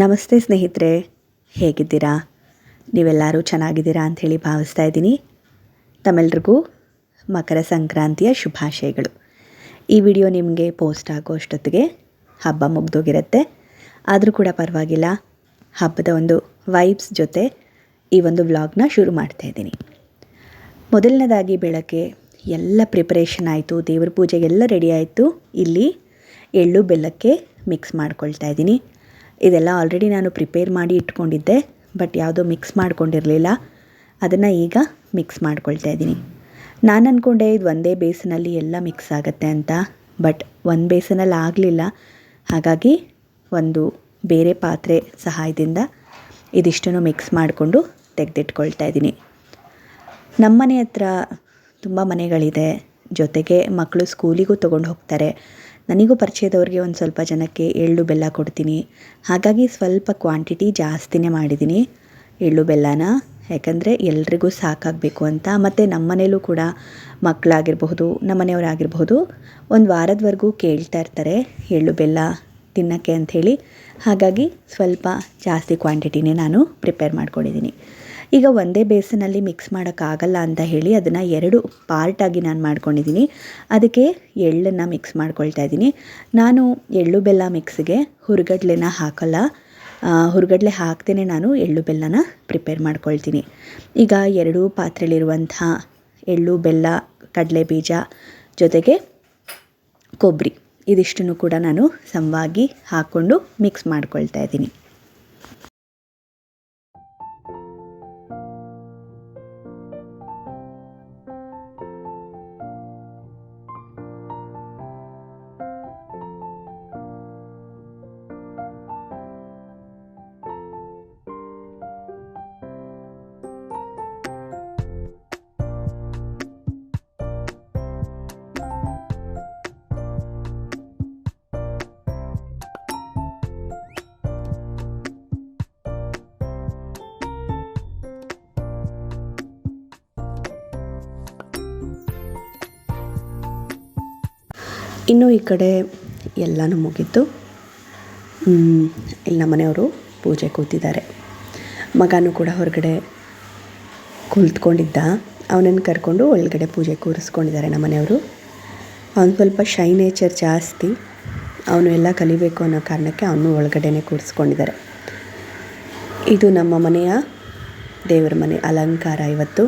ನಮಸ್ತೆ ಸ್ನೇಹಿತರೆ, ಹೇಗಿದ್ದೀರಾ? ನೀವೆಲ್ಲರೂ ಚೆನ್ನಾಗಿದ್ದೀರಾ ಅಂಥೇಳಿ ಭಾವಿಸ್ತಾ ಇದ್ದೀನಿ. ತಮ್ಮೆಲ್ರಿಗೂ ಮಕರ ಸಂಕ್ರಾಂತಿಯ ಶುಭಾಶಯಗಳು. ಈ ವಿಡಿಯೋ ನಿಮಗೆ ಪೋಸ್ಟ್ ಆಗೋ ಅಷ್ಟೊತ್ತಿಗೆ ಹಬ್ಬ ಮುಗ್ದೋಗಿರುತ್ತೆ. ಆದರೂ ಕೂಡ ಪರವಾಗಿಲ್ಲ, ಹಬ್ಬದ ಒಂದು ವೈಬ್ಸ್ ಜೊತೆ ಈ ಒಂದು ವ್ಲಾಗ್ನ ಶುರು ಮಾಡ್ತಾ ಇದ್ದೀನಿ. ಮೊದಲನೇದಾಗಿ ಬೆಳಗ್ಗೆ ಎಲ್ಲ ಪ್ರಿಪರೇಷನ್ ಆಯಿತು, ದೇವ್ರ ಪೂಜೆಗೆಲ್ಲ ರೆಡಿ ಆಯಿತು. ಇಲ್ಲಿ ಎಳ್ಳು, ಬೆಲ್ಲಕ್ಕೆ ಮಿಕ್ಸ್ ಮಾಡ್ಕೊಳ್ತಾ ಇದ್ದೀನಿ. ಇದೆಲ್ಲ ಆಲ್ರೆಡಿ ನಾನು ಪ್ರಿಪೇರ್ ಮಾಡಿ ಇಟ್ಕೊಂಡಿದ್ದೆ ಬಟ್ ಯಾವುದೋ ಮಿಕ್ಸ್ ಮಾಡ್ಕೊಂಡಿರಲಿಲ್ಲ. ಅದನ್ನು ಈಗ ಮಿಕ್ಸ್ ಮಾಡ್ಕೊಳ್ತಾ ಇದ್ದೀನಿ. ನಾನು ಅಂದ್ಕೊಂಡೆ ಇದು ಒಂದೇ ಬೇಸಿನಲ್ಲಿ ಎಲ್ಲ ಮಿಕ್ಸ್ ಆಗುತ್ತೆ ಅಂತ ಬಟ್ ಒಂದು ಬೇಸಿನಲ್ಲಿ ಆಗಲಿಲ್ಲ. ಹಾಗಾಗಿ ಒಂದು ಬೇರೆ ಪಾತ್ರೆ ಸಹಾಯದಿಂದ ಇದಿಷ್ಟನ್ನು ಮಿಕ್ಸ್ ಮಾಡಿಕೊಂಡು ತೆಗೆದಿಟ್ಕೊಳ್ತಾ ಇದ್ದೀನಿ. ನಮ್ಮ ಮನೆ ಹತ್ರ ತುಂಬ ಮನೆಗಳಿದೆ. ಜೊತೆಗೆ ಮಕ್ಕಳು ಸ್ಕೂಲಿಗೂ ತೊಗೊಂಡು ಹೋಗ್ತಾರೆ. ನನಗೂ ಪರಿಚಯದವ್ರಿಗೆ ಒಂದು ಸ್ವಲ್ಪ ಜನಕ್ಕೆ ಎಳ್ಳು ಬೆಲ್ಲ ಕೊಡ್ತೀನಿ. ಹಾಗಾಗಿ ಸ್ವಲ್ಪ ಕ್ವಾಂಟಿಟಿ ಜಾಸ್ತಿನೇ ಮಾಡಿದ್ದೀನಿ ಎಳ್ಳು ಬೆಲ್ಲನ, ಯಾಕಂದರೆ ಎಲ್ರಿಗೂ ಸಾಕಾಗಬೇಕು ಅಂತ. ಮತ್ತು ನಮ್ಮ ಮನೇಲೂ ಕೂಡ ಮಕ್ಕಳಾಗಿರಬಹುದು ನಮ್ಮ ಮನೆಯವರಾಗಿರ್ಬಹುದು ಒಂದು ವಾರದವರೆಗೂ ಕೇಳ್ತಾ ಇರ್ತಾರೆ ಎಳ್ಳು ಬೆಲ್ಲ ತಿನ್ನೋಕ್ಕೆ ಅಂಥೇಳಿ ಹಾಗಾಗಿ ಸ್ವಲ್ಪ ಜಾಸ್ತಿ ಕ್ವಾಂಟಿಟಿನೇ ನಾನು ಪ್ರಿಪೇರ್ ಮಾಡ್ಕೊಂಡಿದ್ದೀನಿ ಈಗ ಒಂದೇ ಬೇಸನಲ್ಲಿ ಮಿಕ್ಸ್ ಮಾಡೋಕ್ಕಾಗಲ್ಲ ಅಂತ ಹೇಳಿ ಅದನ್ನು ಎರಡು ಪಾರ್ಟಾಗಿ ನಾನು ಮಾಡ್ಕೊಂಡಿದ್ದೀನಿ ಅದಕ್ಕೆ ಎಳ್ಳನ್ನು ಮಿಕ್ಸ್ ಮಾಡ್ಕೊಳ್ತಾ ಇದ್ದೀನಿ ನಾನು ಎಳ್ಳು ಬೆಲ್ಲ ಮಿಕ್ಸ್ಗೆ ಹುರುಗಡ್ಲೆನ ಹಾಕಲ್ಲ. ಹುರುಗಡ್ಲೆ ಹಾಕ್ತೇನೆ ನಾನು, ಎಳ್ಳು ಬೆಲ್ಲನ ಪ್ರಿಪೇರ್ ಮಾಡ್ಕೊಳ್ತೀನಿ. ಈಗ ಎರಡೂ ಪಾತ್ರೆಯಲ್ಲಿರುವಂಥ ಎಳ್ಳು, ಬೆಲ್ಲ ಕಡಲೆ ಬೀಜ ಜೊತೆಗೆ ಕೊಬ್ಬರಿ ಇದಿಷ್ಟನ್ನು ಕೂಡ ನಾನು ಸಮವಾಗಿ ಹಾಕ್ಕೊಂಡು ಮಿಕ್ಸ್ ಮಾಡ್ಕೊಳ್ತಾ ಇದ್ದೀನಿ ಇನ್ನು ಈ ಕಡೆ ಎಲ್ಲನೂ ಮುಗೀತು. ಇಲ್ಲಿ ನಮ್ಮ ಮನೆಯವರು ಪೂಜೆ ಕೂತಿದ್ದಾರೆ. ಮಗನೂ ಕೂಡ ಹೊರಗಡೆ ಕುಳಿತ್ಕೊಂಡಿದ್ದ. ಅವನನ್ನು ಕರ್ಕೊಂಡು ಒಳಗಡೆ ಪೂಜೆ ಕೂರಿಸ್ಕೊಂಡಿದ್ದಾರೆ ನಮ್ಮ ಮನೆಯವರು. ಅವನು ಸ್ವಲ್ಪ ಶೈ ನೇಚರ್ ಜಾಸ್ತಿ. ಅವನು ಎಲ್ಲ ಕಲಿಬೇಕು ಅನ್ನೋ ಕಾರಣಕ್ಕೆ ಅವನು ಒಳಗಡೆನೆ ಕೂರಿಸ್ಕೊಂಡಿದ್ದಾರೆ. ಇದು ನಮ್ಮ ಮನೆಯ ದೇವರ ಮನೆ, ಅಲಂಕಾರ ಇವತ್ತು.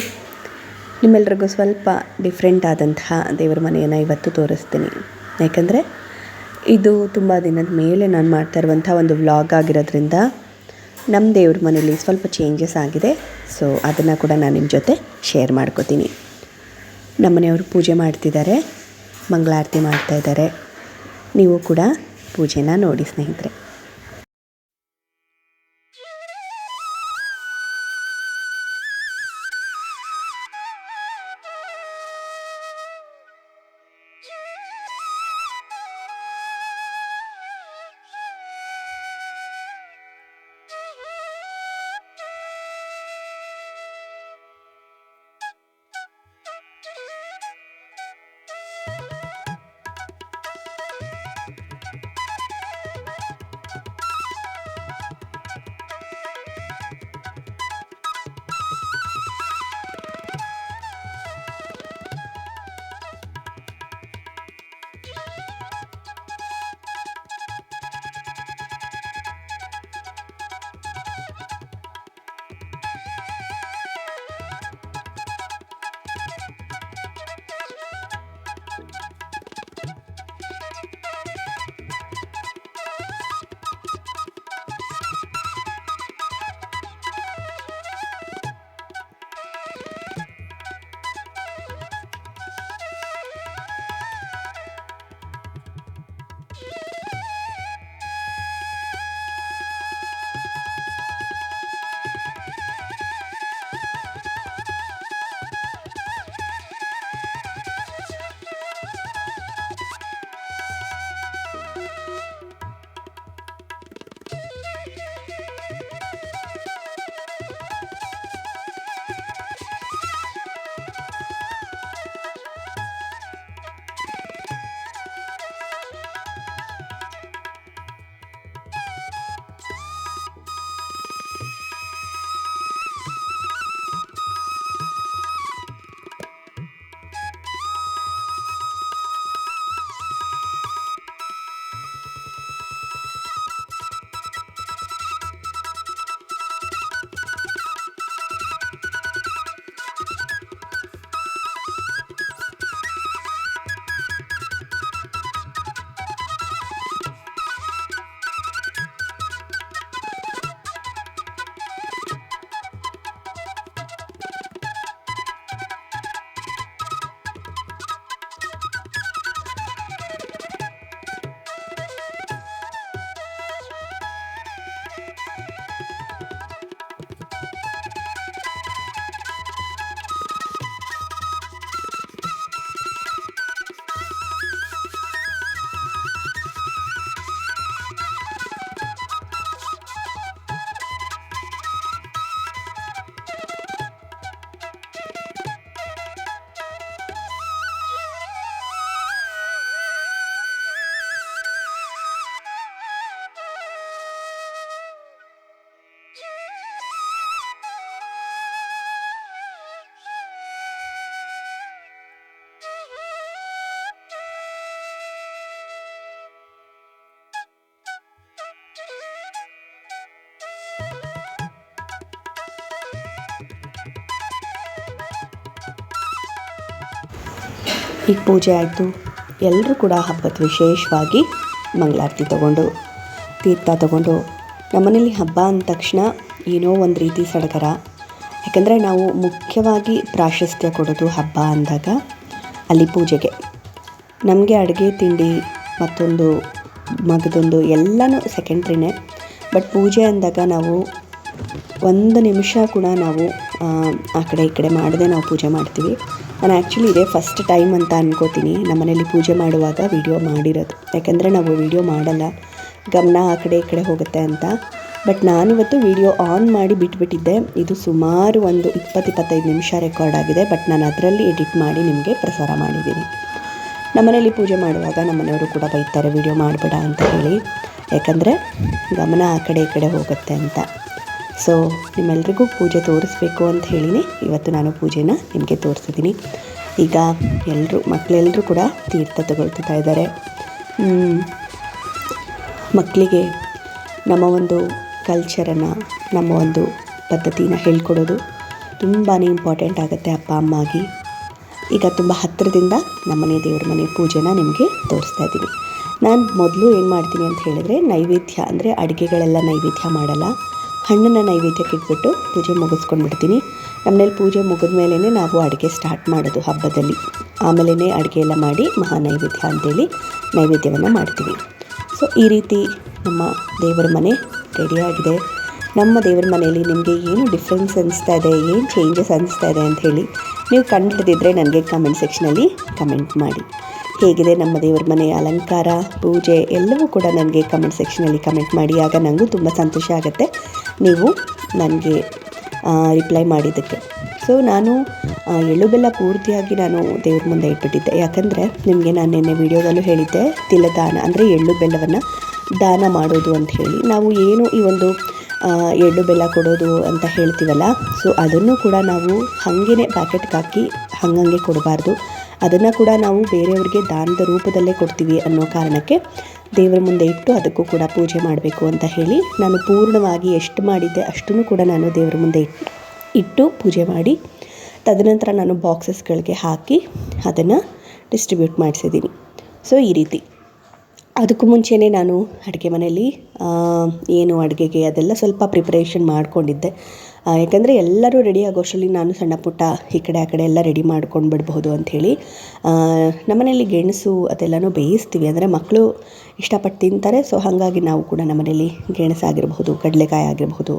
ನಿಮ್ಮೆಲ್ರಿಗೂ ಸ್ವಲ್ಪ ಡಿಫ್ರೆಂಟ್ ಆದಂತಹ ದೇವರ ಮನೆಯನ್ನು ಇವತ್ತು ತೋರಿಸ್ತೀನಿ. ಯಾಕಂದರೆ ಇದು ತುಂಬ ದಿನದ ಮೇಲೆ ನಾನು ಮಾಡ್ತಾ ಇರುವಂಥ ಒಂದು ವ್ಲಾಗ್ ಆಗಿರೋದ್ರಿಂದ ನಮ್ಮ ದೇವ್ರ ಮನೇಲಿ ಸ್ವಲ್ಪ ಚೇಂಜಸ್ ಆಗಿದೆ. ಸೊ ಅದನ್ನು ಕೂಡ ನಾನು ನಿಮ್ಮ ಜೊತೆ ಶೇರ್ ಮಾಡ್ಕೋತೀನಿ. ನಮ್ಮನೆಯವರು ಪೂಜೆ ಮಾಡ್ತಿದ್ದಾರೆ, ಮಂಗಳಾರತಿ ಮಾಡ್ತಾ ಇದ್ದಾರೆ. ನೀವು ಕೂಡ ಪೂಜೆನ ನೋಡಿ ಸ್ನೇಹಿತರೆ. ಈಗ ಪೂಜೆ ಆಯಿತು. ಎಲ್ಲರೂ ಕೂಡ ಹಬ್ಬದ ವಿಶೇಷವಾಗಿ ಮಂಗಳಾರತಿ ತಗೊಂಡು ತೀರ್ಥ ತಗೊಂಡು ನಮ್ಮನೇಲಿ ಹಬ್ಬ ಅಂದ ತಕ್ಷಣ ಏನೋ ಒಂದು ರೀತಿ ಸಡಗರ. ಯಾಕಂದರೆ ನಾವು ಮುಖ್ಯವಾಗಿ ಪ್ರಾಶಸ್ತ್ಯ ಕೊಡೋದು ಹಬ್ಬ ಅಂದಾಗ ಅಲ್ಲಿ ಪೂಜೆಗೆ. ನಮಗೆ ಅಡುಗೆ ತಿಂಡಿ ಮತ್ತೊಂದು ಮಗದೊಂದು ಎಲ್ಲನೂ ಸೆಕೆಂಡ್ರಿನೇ ಬಟ್ ಪೂಜೆ ಅಂದಾಗ ನಾವು ಒಂದು ನಿಮಿಷ ಕೂಡ ನಾವು ಆ, ಕಡೆ ಈ ಕಡೆ ಮಾಡದೆ ನಾವು ಪೂಜೆ ಮಾಡ್ತೀವಿ. ನಾನು ಆ್ಯಕ್ಚುಲಿ ಇದೇ ಫಸ್ಟ್ ಟೈಮ್ ಅಂತ ಅನ್ಕೋತೀನಿ. ನಮ್ಮನೇಲಿ ಪೂಜೆ ಮಾಡುವಾಗ ವಿಡಿಯೋ ಮಾಡಿರೋದು. ಯಾಕೆಂದರೆ ನಾವು ವಿಡಿಯೋ ಮಾಡಲ್ಲ. ಗಮನ ಆ ಕಡೆ ಈ ಕಡೆ ಹೋಗುತ್ತೆ ಅಂತ. ಬಟ್ ನಾನಿವತ್ತು ವಿಡಿಯೋ ಆನ್ ಮಾಡಿ ಬಿಟ್ಬಿಟ್ಟಿದ್ದೆ. ಇದು ಸುಮಾರು ಒಂದು ಇಪ್ಪತ್ತು, ಇಪ್ಪತ್ತೈದು ನಿಮಿಷ ರೆಕಾರ್ಡ್ ಆಗಿದೆ. ಬಟ್ ನಾನು ಅದರಲ್ಲಿ ಎಡಿಟ್ ಮಾಡಿ ನಿಮಗೆ ಪ್ರಸಾರ ಮಾಡಿದ್ದೀನಿ. ನಮ್ಮನೇಲಿ ಪೂಜೆ ಮಾಡುವಾಗ ನಮ್ಮನೆಯವರು ಕೂಡ ಬೈತಾರೆ ವಿಡಿಯೋ ಮಾಡಬೇಡ ಅಂತ ಹೇಳಿ. ಯಾಕಂದರೆ ಗಮನ ಆ ಕಡೆ ಈ ಕಡೆ ಹೋಗುತ್ತೆ ಅಂತ. ಸೊ ನಿಮ್ಮೆಲ್ರಿಗೂ ಪೂಜೆ ತೋರಿಸ್ಬೇಕು ಅಂತ ಹೇಳಿನಿ. ಇವತ್ತು ನಾನು ಪೂಜೆನ ನಿಮಗೆ ತೋರಿಸಿದ್ದೀನಿ ಈಗ ಎಲ್ಲರೂ ಮಕ್ಕಳೆಲ್ಲರೂ ಕೂಡ ತೀರ್ಥ ತಗೊಳ್ತಾ ಇದ್ದಾರೆ. ಮಕ್ಕಳಿಗೆ ನಮ್ಮ ಒಂದು ಕಲ್ಚರನ್ನು ನಮ್ಮ ಒಂದು ಪದ್ಧತಿನ ಹೇಳ್ಕೊಡೋದು ತುಂಬಾ ಇಂಪಾರ್ಟೆಂಟ್ ಆಗುತ್ತೆ ಅಪ್ಪ, ಅಮ್ಮ ಆಗಿ. ಈಗ ತುಂಬ ಹತ್ತಿರದಿಂದ ನಮ್ಮನೆ ದೇವ್ರ ಮನೆ ಪೂಜೆನ ನಿಮಗೆ ತೋರಿಸ್ತಾ ಇದ್ದೀನಿ. ನಾನು ಮೊದಲು ಏನು ಮಾಡ್ತೀನಿ ಅಂತ ಹೇಳಿದರೆ ನೈವೇದ್ಯ ಅಂದರೆ ಅಡುಗೆಗಳೆಲ್ಲ ನೈವೇದ್ಯ ಮಾಡಲ್ಲ. ಹಣ್ಣನ್ನು ನೈವೇದ್ಯಕ್ಕೆ ಇಟ್ಬಿಟ್ಟು ಪೂಜೆ ಮುಗಿಸ್ಕೊಂಡ್ಬಿಡ್ತೀನಿ. ನಮ್ಮನೇಲಿ ಪೂಜೆ ಮುಗಿದ ಮೇಲೇ ನಾವು ಅಡುಗೆ ಸ್ಟಾರ್ಟ್ ಮಾಡೋದು ಹಬ್ಬದಲ್ಲಿ. ಆಮೇಲೆ ಅಡುಗೆ ಎಲ್ಲ ಮಾಡಿ ಮಹಾ ನೈವೇದ್ಯ ಅಂತೇಳಿ ನೈವೇದ್ಯವನ್ನು ಮಾಡ್ತೀವಿ. ಸೊ ಈ ರೀತಿ ನಮ್ಮ ದೇವರ ಮನೆ ರೆಡಿಯಾಗಿದೆ ನಮ್ಮ ದೇವರ ಮನೆಯಲ್ಲಿ ನಿಮಗೆ ಏನು ಡಿಫ್ರೆನ್ಸ್ ಅನಿಸ್ತಾ ಇದೆ, ಏನು ಚೇಂಜಸ್ ಅನಿಸ್ತಾ ಇದೆ ಅಂತ ಹೇಳಿ ನೀವು ಕಂಡಿಡಿದ್ರೆ ನನಗೆ ಕಮೆಂಟ್ ಸೆಕ್ಷನಲ್ಲಿ ಕಮೆಂಟ್ ಮಾಡಿ. ಹೇಗಿದೆ ನಮ್ಮ ದೇವರ ಮನೆಯ ಅಲಂಕಾರ, ಪೂಜೆ ಎಲ್ಲವೂ ಕೂಡ ನನಗೆ ಕಮೆಂಟ್ ಸೆಕ್ಷನಲ್ಲಿ ಕಮೆಂಟ್ ಮಾಡಿ. ಆಗ ನನಗೂ ತುಂಬ ಸಂತೋಷ ಆಗುತ್ತೆ. ನೀವು ನನಗೆ ರಿಪ್ಲೈ ಮಾಡಿದ್ದಕ್ಕೆ. ಸೊ ನಾನು ಎಳ್ಳು ಬೆಲ್ಲ ಪೂರ್ತಿಯಾಗಿ ನಾನು ದೇವ್ರ ಮುಂದೆ ಇಟ್ಬಿಟ್ಟಿದ್ದೆ. ಯಾಕಂದರೆ ನಿಮಗೆ ನಾನು ನಿನ್ನೆ ವೀಡಿಯೋದಲ್ಲೂ ಹೇಳಿದ್ದೆ, ತಿಲದಾನ ಅಂದರೆ ಎಳ್ಳು ಬೆಲ್ಲವನ್ನು ದಾನ ಮಾಡೋದು ಅಂತ ಹೇಳಿ. ನಾವು ಏನು ಈ ಒಂದು ಎಳ್ಳು ಬೆಲ್ಲ ಕೊಡೋದು ಅಂತ ಹೇಳ್ತೀವಲ್ಲ ಸೊ ಅದನ್ನು ಕೂಡ ನಾವು ಹಾಗೇ ಪ್ಯಾಕೆಟ್ಗೆ ಹಾಕಿ ಹಂಗಂಗೆ ಕೊಡಬಾರ್ದು. ಅದನ್ನು ಕೂಡ ನಾವು ಬೇರೆಯವ್ರಿಗೆ ದಾನದ ರೂಪದಲ್ಲೇ ಕೊಡ್ತೀವಿ ಅನ್ನೋ ಕಾರಣಕ್ಕೆ ದೇವರ ಮುಂದೆ ಇಟ್ಟು ಅದಕ್ಕೂ ಕೂಡ ಪೂಜೆ ಮಾಡಬೇಕು ಅಂತ ಹೇಳಿ ನಾನು ಪೂರ್ಣವಾಗಿ ಎಷ್ಟು ಮಾಡಿದ್ದೆ ಅಷ್ಟನ್ನು ಕೂಡ ನಾನು ದೇವರ ಮುಂದೆ ಇಟ್ಟು ಪೂಜೆ ಮಾಡಿ, ತದನಂತರ ನಾನು ಬಾಕ್ಸಸ್ಗಳಿಗೆ ಹಾಕಿ ಅದನ್ನು ಡಿಸ್ಟ್ರಿಬ್ಯೂಟ್ ಮಾಡಿಸಿದ್ದೀನಿ. ಸೊ ಈ ರೀತಿ. ಅದಕ್ಕೂ ಮುಂಚೆನೇ ನಾನು ಅಡುಗೆ ಮನೆಯಲ್ಲಿ ಏನು ಅಡುಗೆಗೆ ಅದೆಲ್ಲ ಸ್ವಲ್ಪ ಪ್ರಿಪ್ರೇಷನ್ ಮಾಡ್ಕೊಂಡಿದ್ದೆ. ಯಾಕಂದರೆ ಎಲ್ಲರೂ ರೆಡಿ ಆಗೋಷ್ಟರಲ್ಲಿ ನಾನು ಸಣ್ಣ ಪುಟ್ಟ ಈ ಕಡೆ ಆ ಕಡೆ ಎಲ್ಲ ರೆಡಿ ಮಾಡ್ಕೊಂಡು ಬಿಡ್ಬಹುದು ಅಂಥೇಳಿ ನಮ್ಮನೇಲಿ ಗೆಣಸು ಅದೆಲ್ಲನೂ ಬೇಯಿಸ್ತೀವಿ. ಅಂದರೆ ಮಕ್ಕಳು ಇಷ್ಟಪಟ್ಟು ತಿಂತಾರೆ ಸೊ ಹಾಗಾಗಿ ನಾವು ಕೂಡ ನಮ್ಮನೇಲಿ ಗೆಣಸಾಗಿರ್ಬಹುದು ಕಡಲೆಕಾಯಿ ಆಗಿರಬಹುದು.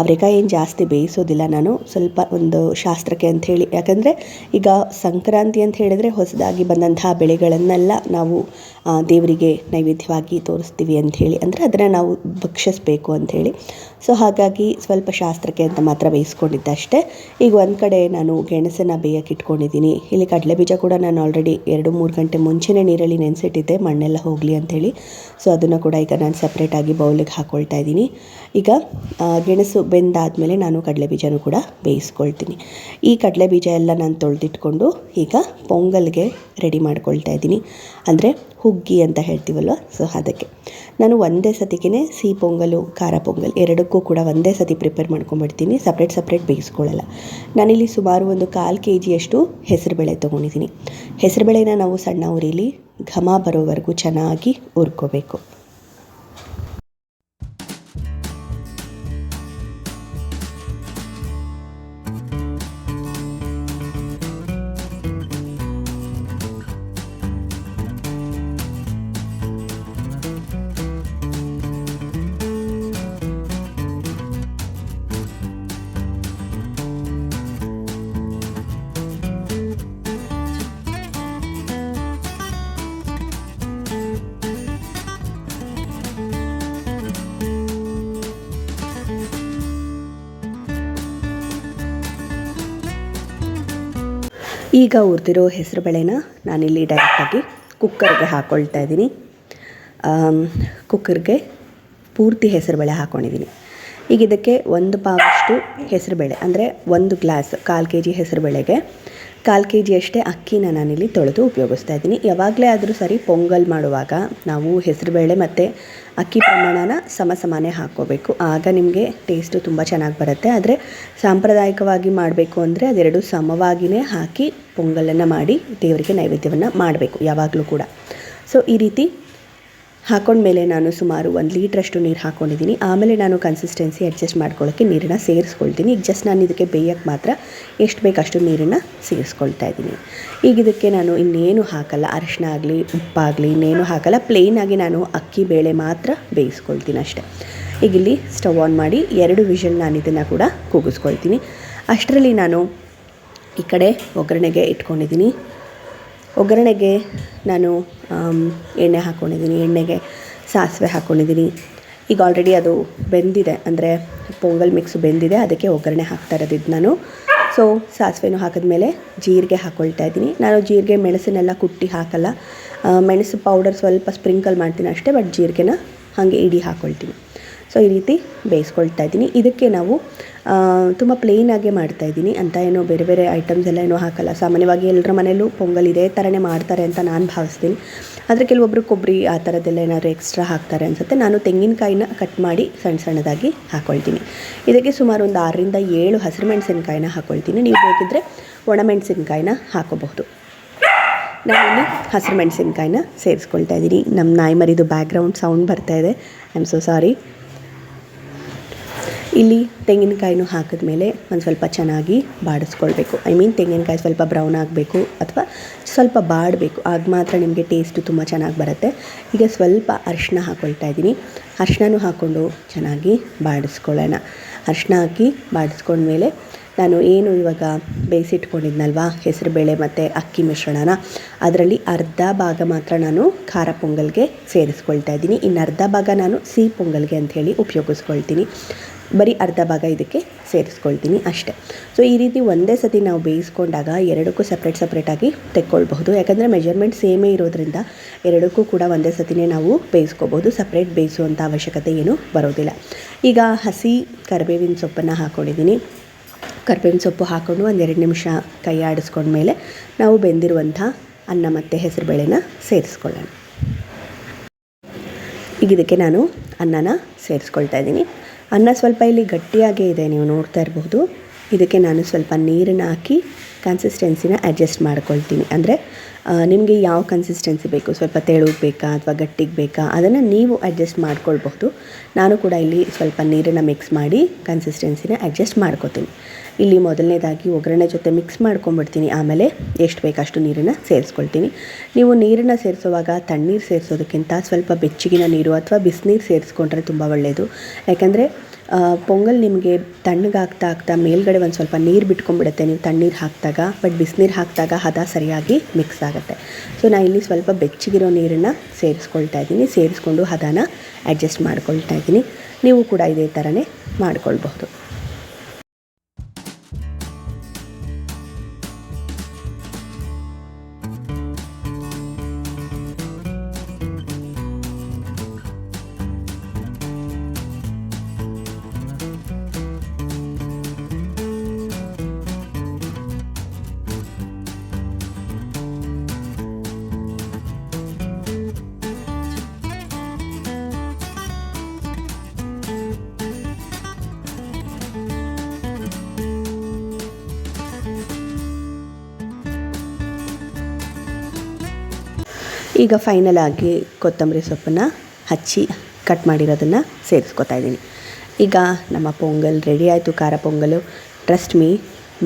ಅವರೆಕಾಯಿ ಏನು ಜಾಸ್ತಿ ಬೇಯಿಸೋದಿಲ್ಲ ನಾನು, ಸ್ವಲ್ಪ ಒಂದು ಶಾಸ್ತ್ರಕ್ಕೆ ಅಂಥೇಳಿ ಯಾಕಂದರೆ ಈಗ ಸಂಕ್ರಾಂತಿ ಅಂತ ಹೇಳಿದರೆ ಹೊಸದಾಗಿ ಬಂದಂತಹ ಬೆಳೆಗಳನ್ನೆಲ್ಲ ನಾವು ದೇವರಿಗೆ ನೈವೇದ್ಯವಾಗಿ ತೋರಿಸ್ತೀವಿ ಅಂಥೇಳಿ. ಅಂದರೆ ಅದನ್ನು ನಾವು ಭಕ್ಷಿಸಬೇಕು ಅಂಥೇಳಿ. ಸೊ ಹಾಗಾಗಿ ಸ್ವಲ್ಪ ಶಾಸ್ತ್ರಕ್ಕೆ ಅಂತ ಮಾತ್ರ ಬೇಯಿಸ್ಕೊಂಡಿದ್ದೆ ಅಷ್ಟೇ. ಈಗ ಒಂದು ಕಡೆ ನಾನು ಗೆಣಸನ್ನು ಬೇಯಕ್ಕೆ ಇಟ್ಕೊಂಡಿದ್ದೀನಿ. ಇಲ್ಲಿ ಕಡಲೆ ಬೀಜ ಕೂಡ ನಾನು ಆಲ್ರೆಡಿ ಎರಡು, ಮೂರು ಗಂಟೆ ಮುಂಚೆನೇ ನೀರಲ್ಲಿ ನೆನೆಸಿಟ್ಟಿದ್ದೆ. ಮಣ್ಣೆಲ್ಲ ಹೋಗಲಿ ಅಂಥೇಳಿ. ಸೊ ಅದನ್ನು ಕೂಡ ಈಗ ನಾನು ಸಪ್ರೇಟಾಗಿ ಬೌಲಿಗೆ ಹಾಕ್ಕೊಳ್ತಾ ಇದ್ದೀನಿ. ಈಗ ಗೆಣಸು ಬೆಂದಾದಮೇಲೆ ನಾನು ಕಡಲೆ ಬೀಜನೂ ಕೂಡ ಬೇಯಿಸ್ಕೊಳ್ತೀನಿ. ಈ ಕಡಲೆ ಬೀಜ ಎಲ್ಲ ನಾನು ತೊಳೆದಿಟ್ಕೊಂಡು ಈಗ ಪೊಂಗಲ್ಗೆ ರೆಡಿ ಮಾಡ್ಕೊಳ್ತಾ ಇದ್ದೀನಿ. ಅಂದರೆ ಅಂತ ಹೇಳ್ತೀವಲ್ವ? ಸೊ ಅದಕ್ಕೆ. ನಾನು ಒಂದೇ ಸತಿಗೆ ಸಿಹಿ ಪೊಂಗಲು, ಖಾರ ಪೊಂಗಲ್ ಎರಡಕ್ಕೂ ಕೂಡ ಒಂದೇ ಸತಿ ಪ್ರಿಪೇರ್ ಮಾಡ್ಕೊಂಡ್ಬಿಡ್ತೀನಿ. ಸಪ್ರೇಟ್ ಸಪ್ರೇಟ್ ಬೇಯಿಸ್ಕೊಳ್ಳಲ್ಲ. ನಾನಿಲ್ಲಿ ಸುಮಾರು ಒಂದು ಕಾಲು ಕೆ ಜಿಯಷ್ಟು ಹೆಸರುಬೇಳೆ ತೊಗೊಂಡಿದ್ದೀನಿ. ಹೆಸರುಬೇಳೆನ ನಾವು ಸಣ್ಣ ಉರಿಲಿ ಘಮ ಬರೋವರೆಗೂ ಚೆನ್ನಾಗಿ ಹುರ್ಕೋಬೇಕು. ಈಗ ಹುರಿದಿರೋ ಹೆಸರುಬೇಳೆನ ನಾನಿಲ್ಲಿ ಡೈರೆಕ್ಟಾಗಿ ಕುಕ್ಕರ್ಗೆ ಹಾಕ್ಕೊಳ್ತಾ ಇದ್ದೀನಿ. ಕುಕ್ಕರ್ಗೆ ಪೂರ್ತಿ ಹೆಸರುಬೇಳೆ ಹಾಕ್ಕೊಂಡಿದ್ದೀನಿ ಈಗ ಇದಕ್ಕೆ ಒಂದು ಪಾವಷ್ಟು ಹೆಸರುಬೇಳೆ ಅಂದರೆ ಒಂದು ಗ್ಲಾಸ್ ಕಾಲು ಕೆ ಜಿ ಹೆಸರುಬೇಳೆಗೆ ಕಾಲು ಕೆ ಜಿಯಷ್ಟೇ ಅಕ್ಕಿನ ನಾನಿಲ್ಲಿ ತೊಳೆದು ಉಪಯೋಗಿಸ್ತಾ ಇದ್ದೀನಿ. ಯಾವಾಗಲೇ ಆದರೂ ಸರಿ ಪೊಂಗಲ್ ಮಾಡುವಾಗ ನಾವು ಹೆಸರುಬೇಳೆ ಮತ್ತು ಅಕ್ಕಿ ಪ್ರಮಾಣನ ಸಮ ಸಮಾನೇ ಹಾಕ್ಕೋಬೇಕು. ಆಗ ನಿಮಗೆ ಟೇಸ್ಟು ತುಂಬ ಚೆನ್ನಾಗಿ ಬರುತ್ತೆ. ಆದರೆ ಸಾಂಪ್ರದಾಯಿಕವಾಗಿ ಮಾಡಬೇಕು ಅಂದರೆ ಅದೆರಡು ಸಮವಾಗಿಯೇ ಹಾಕಿ ಪೊಂಗಲನ್ನು ಮಾಡಿ ದೇವರಿಗೆ ನೈವೇದ್ಯವನ್ನು ಮಾಡಬೇಕು ಯಾವಾಗಲೂ ಕೂಡ. ಸೊ ಈ ರೀತಿ ಹಾಕೊಂಡ್ಮೇಲೆ ನಾನು ಸುಮಾರು ಒಂದು ಲೀಟ್ರಷ್ಟು ನೀರು ಹಾಕ್ಕೊಂಡಿದ್ದೀನಿ ಆಮೇಲೆ ನಾನು ಕನ್ಸಿಸ್ಟೆನ್ಸಿ ಅಡ್ಜಸ್ಟ್ ಮಾಡ್ಕೊಳ್ಳೋಕ್ಕೆ ನೀರನ್ನು ಸೇರಿಸ್ಕೊಳ್ತೀನಿ. ಈಗ ಜಸ್ಟ್ ನಾನು ಇದಕ್ಕೆ ಬೇಯಕ್ಕೆ ಮಾತ್ರ ಎಷ್ಟು ಬೇಕಷ್ಟು ನೀರನ್ನು ಸೇರಿಸ್ಕೊಳ್ತಾ ಇದ್ದೀನಿ. ಈಗ ಇದಕ್ಕೆ ನಾನು ಇನ್ನೇನು ಹಾಕಲ್ಲ. ಅರಶಿನ ಆಗಲಿ, ಉಪ್ಪಾಗಲಿ, ಇನ್ನೇನು ಹಾಕಲ್ಲ. ಪ್ಲೇನಾಗಿ ನಾನು ಅಕ್ಕಿ, ಬೇಳೆ ಮಾತ್ರ ಬೇಯಿಸ್ಕೊಳ್ತೀನಿ ಅಷ್ಟೇ. ಈಗ ಇಲ್ಲಿ ಸ್ಟವ್ ಆನ್ ಮಾಡಿ ಎರಡು ವಿಷಲ್ ನಾನು ಇದನ್ನು ಕೂಡ ಕೂಗಿಸ್ಕೊಳ್ತೀನಿ. ಅಷ್ಟರಲ್ಲಿ ನಾನು ಈ ಕಡೆ ಒಗ್ಗರಣೆಗೆ ಇಟ್ಕೊಂಡಿದ್ದೀನಿ. ಒಗ್ಗರಣೆಗೆ ನಾನು ಎಣ್ಣೆ ಹಾಕ್ಕೊಂಡಿದ್ದೀನಿ ಎಣ್ಣೆಗೆ ಸಾಸಿವೆ ಹಾಕ್ಕೊಂಡಿದ್ದೀನಿ ಈಗ ಆಲ್ರೆಡಿ ಅದು ಬೆಂದಿದೆ, ಅಂದರೆ ಪೊಂಗಲ್ ಮಿಕ್ಸು ಬೆಂದಿದೆ, ಅದಕ್ಕೆ ಒಗ್ಗರಣೆ ಹಾಕ್ತಾ ಇರೋದಿದ್ದು ನಾನು. ಸೊ ಸಾಸಿವೆನೂ ಹಾಕಿದ್ಮೇಲೆ ಜೀರಿಗೆ ಹಾಕ್ಕೊಳ್ತಾ ಇದ್ದೀನಿ. ನಾನು ಜೀರಿಗೆ ಮೆಣಸನ್ನೆಲ್ಲ ಕುಟ್ಟಿ ಹಾಕಲ್ಲ. ಮೆಣಸು ಪೌಡರ್ ಸ್ವಲ್ಪ ಸ್ಪ್ರಿಂಕಲ್ ಮಾಡ್ತೀನಿ ಅಷ್ಟೇ ಬಟ್ ಜೀರಿಗೆನ ಹಾಗೆ ಇಡೀ ಹಾಕ್ಕೊಳ್ತೀನಿ ಸೊ ಈ ರೀತಿ ಬೇಯಿಸ್ಕೊಳ್ತಾ ಇದ್ದೀನಿ. ಇದಕ್ಕೆ ನಾವು ತುಂಬ ತುಂಬ ಪ್ಲೇನಾಗೆ ಮಾಡ್ತಾ ಇದ್ದೀನಿ. ಅಂತ ಏನೋ ಬೇರೆ ಬೇರೆ ಐಟಮ್ಸ್ ಎಲ್ಲ ಏನೋ ಹಾಕಲ್ಲ. ಸಾಮಾನ್ಯವಾಗಿ ಎಲ್ಲರ ಮನೆಯಲ್ಲೂ ಪೊಂಗಲ್ ಇದೇ ಥರನೇ ಮಾಡ್ತಾರೆ ಅಂತ ನಾನು ಭಾವಿಸ್ತೀನಿ. ಆದರೆ ಕೆಲವೊಬ್ಬರು ಕೊಬ್ಬರಿ ಆ ಥರದ್ದೆಲ್ಲ ಏನಾದರೂ ಎಕ್ಸ್ಟ್ರಾ ಹಾಕ್ತಾರೆ ಅನಿಸುತ್ತೆ. ನಾನು ತೆಂಗಿನಕಾಯಿನ ಕಟ್ ಮಾಡಿ ಸಣ್ಣ ಸಣ್ಣದಾಗಿ ಹಾಕ್ಕೊಳ್ತೀನಿ ಇದಕ್ಕೆ ಸುಮಾರು ಒಂದು ಆರರಿಂದ ಏಳು ಹಸಿರು ಮೆಣಸಿನ್ಕಾಯಿನ ಹಾಕ್ಕೊಳ್ತೀನಿ ನೀವು ಬೇಕಿದ್ದರೆ ಒಣಮೆಣಸಿನ್ಕಾಯಿನ ಹಾಕೋಬಹುದು. ನಾನಿಲ್ಲಿ ಹಸಿರು ಮೆಣಸಿನ್ಕಾಯಿನ ಸೇರಿಸ್ಕೊಳ್ತಾ ಇದ್ದೀನಿ. ನಮ್ಮ ನಾಯಿ ಮರಿದು ಬ್ಯಾಕ್ಗ್ರೌಂಡ್ ಸೌಂಡ್ ಬರ್ತಾ ಇದೆ. ಐ ಆಮ್ ಸೊ ಸಾರಿ ಇಲ್ಲಿ ತೆಂಗಿನಕಾಯಿನೂ ಹಾಕಿದ್ಮೇಲೆ ಒಂದು ಸ್ವಲ್ಪ ಚೆನ್ನಾಗಿ ಬಾಡಿಸ್ಕೊಳ್ಬೇಕು. ಐ ಮೀನ್ ತೆಂಗಿನಕಾಯಿ ಸ್ವಲ್ಪ ಬ್ರೌನ್ ಆಗಬೇಕು ಅಥವಾ ಸ್ವಲ್ಪ ಬಾಡಬೇಕು. ಆಗ ಮಾತ್ರ ನಿಮಗೆ ಟೇಸ್ಟು ತುಂಬ ಚೆನ್ನಾಗಿ ಬರುತ್ತೆ. ಈಗ ಸ್ವಲ್ಪ ಅರಿಶಿನ ಹಾಕ್ಕೊಳ್ತಾ ಇದ್ದೀನಿ. ಅರಿಶಿನೂ ಹಾಕ್ಕೊಂಡು ಚೆನ್ನಾಗಿ ಬಾಡಿಸ್ಕೊಳ್ಳೋಣ. ಅರಿಶಿನ ಹಾಕಿ ಬಾಡಿಸ್ಕೊಂಡ್ಮೇಲೆ ನಾನು ಏನು ಇವಾಗ ಬೇಯಿಸಿಟ್ಕೊಂಡಿದ್ನಲ್ವಾ? ಹೆಸರುಬೇಳೆ ಮತ್ತು ಅಕ್ಕಿ ಮಿಶ್ರಣನ. ಅದರಲ್ಲಿ ಅರ್ಧ ಭಾಗ ಮಾತ್ರ ನಾನು ಖಾರ ಪೊಂಗಲ್ಗೆ ಸೇರಿಸ್ಕೊಳ್ತಾ ಇದ್ದೀನಿ. ಇನ್ನು ಅರ್ಧ ಭಾಗ ನಾನು ಸಿಹಿ ಪೊಂಗಲ್ಗೆ ಅಂಥೇಳಿ ಉಪಯೋಗಿಸ್ಕೊಳ್ತೀನಿ. ಬರೀ ಅರ್ಧ ಭಾಗ ಇದಕ್ಕೆ ಸೇರಿಸ್ಕೊಳ್ತೀನಿ ಅಷ್ಟೇ. ಸೊ ಈ ರೀತಿ ಒಂದೇ ಸತಿ ನಾವು ಬೇಯಿಸ್ಕೊಂಡಾಗ ಎರಡಕ್ಕೂ ಸಪ್ರೇಟ್ ಸಪ್ರೇಟಾಗಿ ತೆಕ್ಕೊಳ್ಬಹುದು. ಯಾಕಂದರೆ ಮೆಜರ್ಮೆಂಟ್ ಸೇಮೇ ಇರೋದ್ರಿಂದ ಎರಡಕ್ಕೂ ಕೂಡ ಒಂದೇ ಸತಿನೇ ನಾವು ಬೇಯಿಸ್ಕೋಬೋದು ಸಪ್ರೇಟ್ ಬೇಯಿಸುವಂಥ ಅವಶ್ಯಕತೆ ಏನು ಬರೋದಿಲ್ಲ. ಈಗ ಹಸಿ ಕರಿಬೇವಿನ ಸೊಪ್ಪನ್ನು ಹಾಕ್ಕೊಂಡಿದ್ದೀನಿ ಕರ್ಬೇವಿನ ಸೊಪ್ಪು ಹಾಕ್ಕೊಂಡು ಒಂದು ಎರಡು ನಿಮಿಷ ಕೈ ಆಡಿಸ್ಕೊಂಡ್ಮೇಲೆ ನಾವು ಬೆಂದಿರುವಂಥ ಅನ್ನ ಮತ್ತು ಹೆಸರುಬೇಳೆನ ಸೇರಿಸ್ಕೊಳ್ಳೋಣ. ಈಗ ಇದಕ್ಕೆ ನಾನು ಅನ್ನನ ಸೇರಿಸ್ಕೊಳ್ತಾ ಇದ್ದೀನಿ. ಅನ್ನ ಸ್ವಲ್ಪ ಇಲ್ಲಿ ಗಟ್ಟಿಯಾಗೇ ಇದೆ ನೀವು ನೋಡ್ತಾ ಇರಬಹುದು ಇದಕ್ಕೆ ನಾನು ಸ್ವಲ್ಪ ನೀರನ್ನು ಹಾಕಿ ಕನ್ಸಿಸ್ಟೆನ್ಸಿನ ಅಡ್ಜಸ್ಟ್ ಮಾಡ್ಕೊಳ್ತೀನಿ. ಅಂದರೆ ನಿಮಗೆ ಯಾವ ಕನ್ಸಿಸ್ಟೆನ್ಸಿ ಬೇಕು? ಸ್ವಲ್ಪ ತೆಳುಗೆ ಬೇಕಾ ಅಥವಾ ಗಟ್ಟಿಗೆ ಬೇಕಾ? ಅದನ್ನು ನೀವು ಅಡ್ಜಸ್ಟ್ ಮಾಡ್ಕೊಳ್ಬಹುದು. ನಾನು ಕೂಡ ಇಲ್ಲಿ ಸ್ವಲ್ಪ ನೀರನ್ನು ಮಿಕ್ಸ್ ಮಾಡಿ ಕನ್ಸಿಸ್ಟೆನ್ಸಿನ ಅಡ್ಜಸ್ಟ್ ಮಾಡ್ಕೋತೀನಿ. ಇಲ್ಲಿ ಮೊದಲನೇದಾಗಿ ಒಗ್ಗರಣೆ ಜೊತೆ ಮಿಕ್ಸ್ ಮಾಡ್ಕೊಂಬಿಡ್ತೀನಿ ಆಮೇಲೆ ಎಷ್ಟು ಬೇಕಷ್ಟು ನೀರನ್ನು ಸೇರಿಸ್ಕೊಳ್ತೀನಿ. ನೀವು ನೀರನ್ನು ಸೇರಿಸುವಾಗ ತಣ್ಣೀರು ಸೇರಿಸೋದಕ್ಕಿಂತ ಸ್ವಲ್ಪ ಬೆಚ್ಚಗಿನ ನೀರು ಅಥವಾ ಬಿಸಿನೀರು ಸೇರಿಸ್ಕೊಂಡ್ರೆ ತುಂಬ ಒಳ್ಳೆಯದು ಯಾಕಂದರೆ ಪೊಂಗಲ್ ನಿಮಗೆ ತಣ್ಣಗಾಗ್ತಾ ಆಗ್ತಾ ಮೇಲ್ಗಡೆ ಒಂದು ಸ್ವಲ್ಪ ನೀರು ಬಿಟ್ಕೊಂಡ್ಬಿಡುತ್ತೆ. ನೀವು ತಣ್ಣೀರು ಹಾಕಿದಾಗ, ಬಟ್ ಬಿಸಿನೀರು ಹಾಕಿದಾಗ ಹದ ಸರಿಯಾಗಿ ಮಿಕ್ಸ್ ಆಗುತ್ತೆ. ಸೊ ನಾನು ಇಲ್ಲಿ ಸ್ವಲ್ಪ ಬೆಚ್ಚಗಿರೋ ನೀರನ್ನು ಸೇರಿಸ್ಕೊಳ್ತಾ ಇದ್ದೀನಿ. ಸೇರಿಸ್ಕೊಂಡು ಹದನ ಅಡ್ಜಸ್ಟ್ ಮಾಡ್ಕೊಳ್ತಾ ಇದ್ದೀನಿ. ನೀವು ಕೂಡ ಇದೇ ಥರನೇ ಮಾಡ್ಕೊಳ್ಬಹುದು. ಈಗ ಫೈನಲ್ ಆಗಿ ಕೊತ್ತಂಬರಿ ಸೊಪ್ಪನ್ನು ಹಚ್ಚಿ ಕಟ್ ಮಾಡಿರೋದನ್ನು ಸೇರಿಸ್ಕೊತಾ ಇದ್ದೀನಿ. ಈಗ ನಮ್ಮ ಪೊಂಗಲ್ ರೆಡಿ ಆಯಿತು, ಖಾರ ಪೊಂಗಲು. ಟ್ರಸ್ಟ್ ಮೀ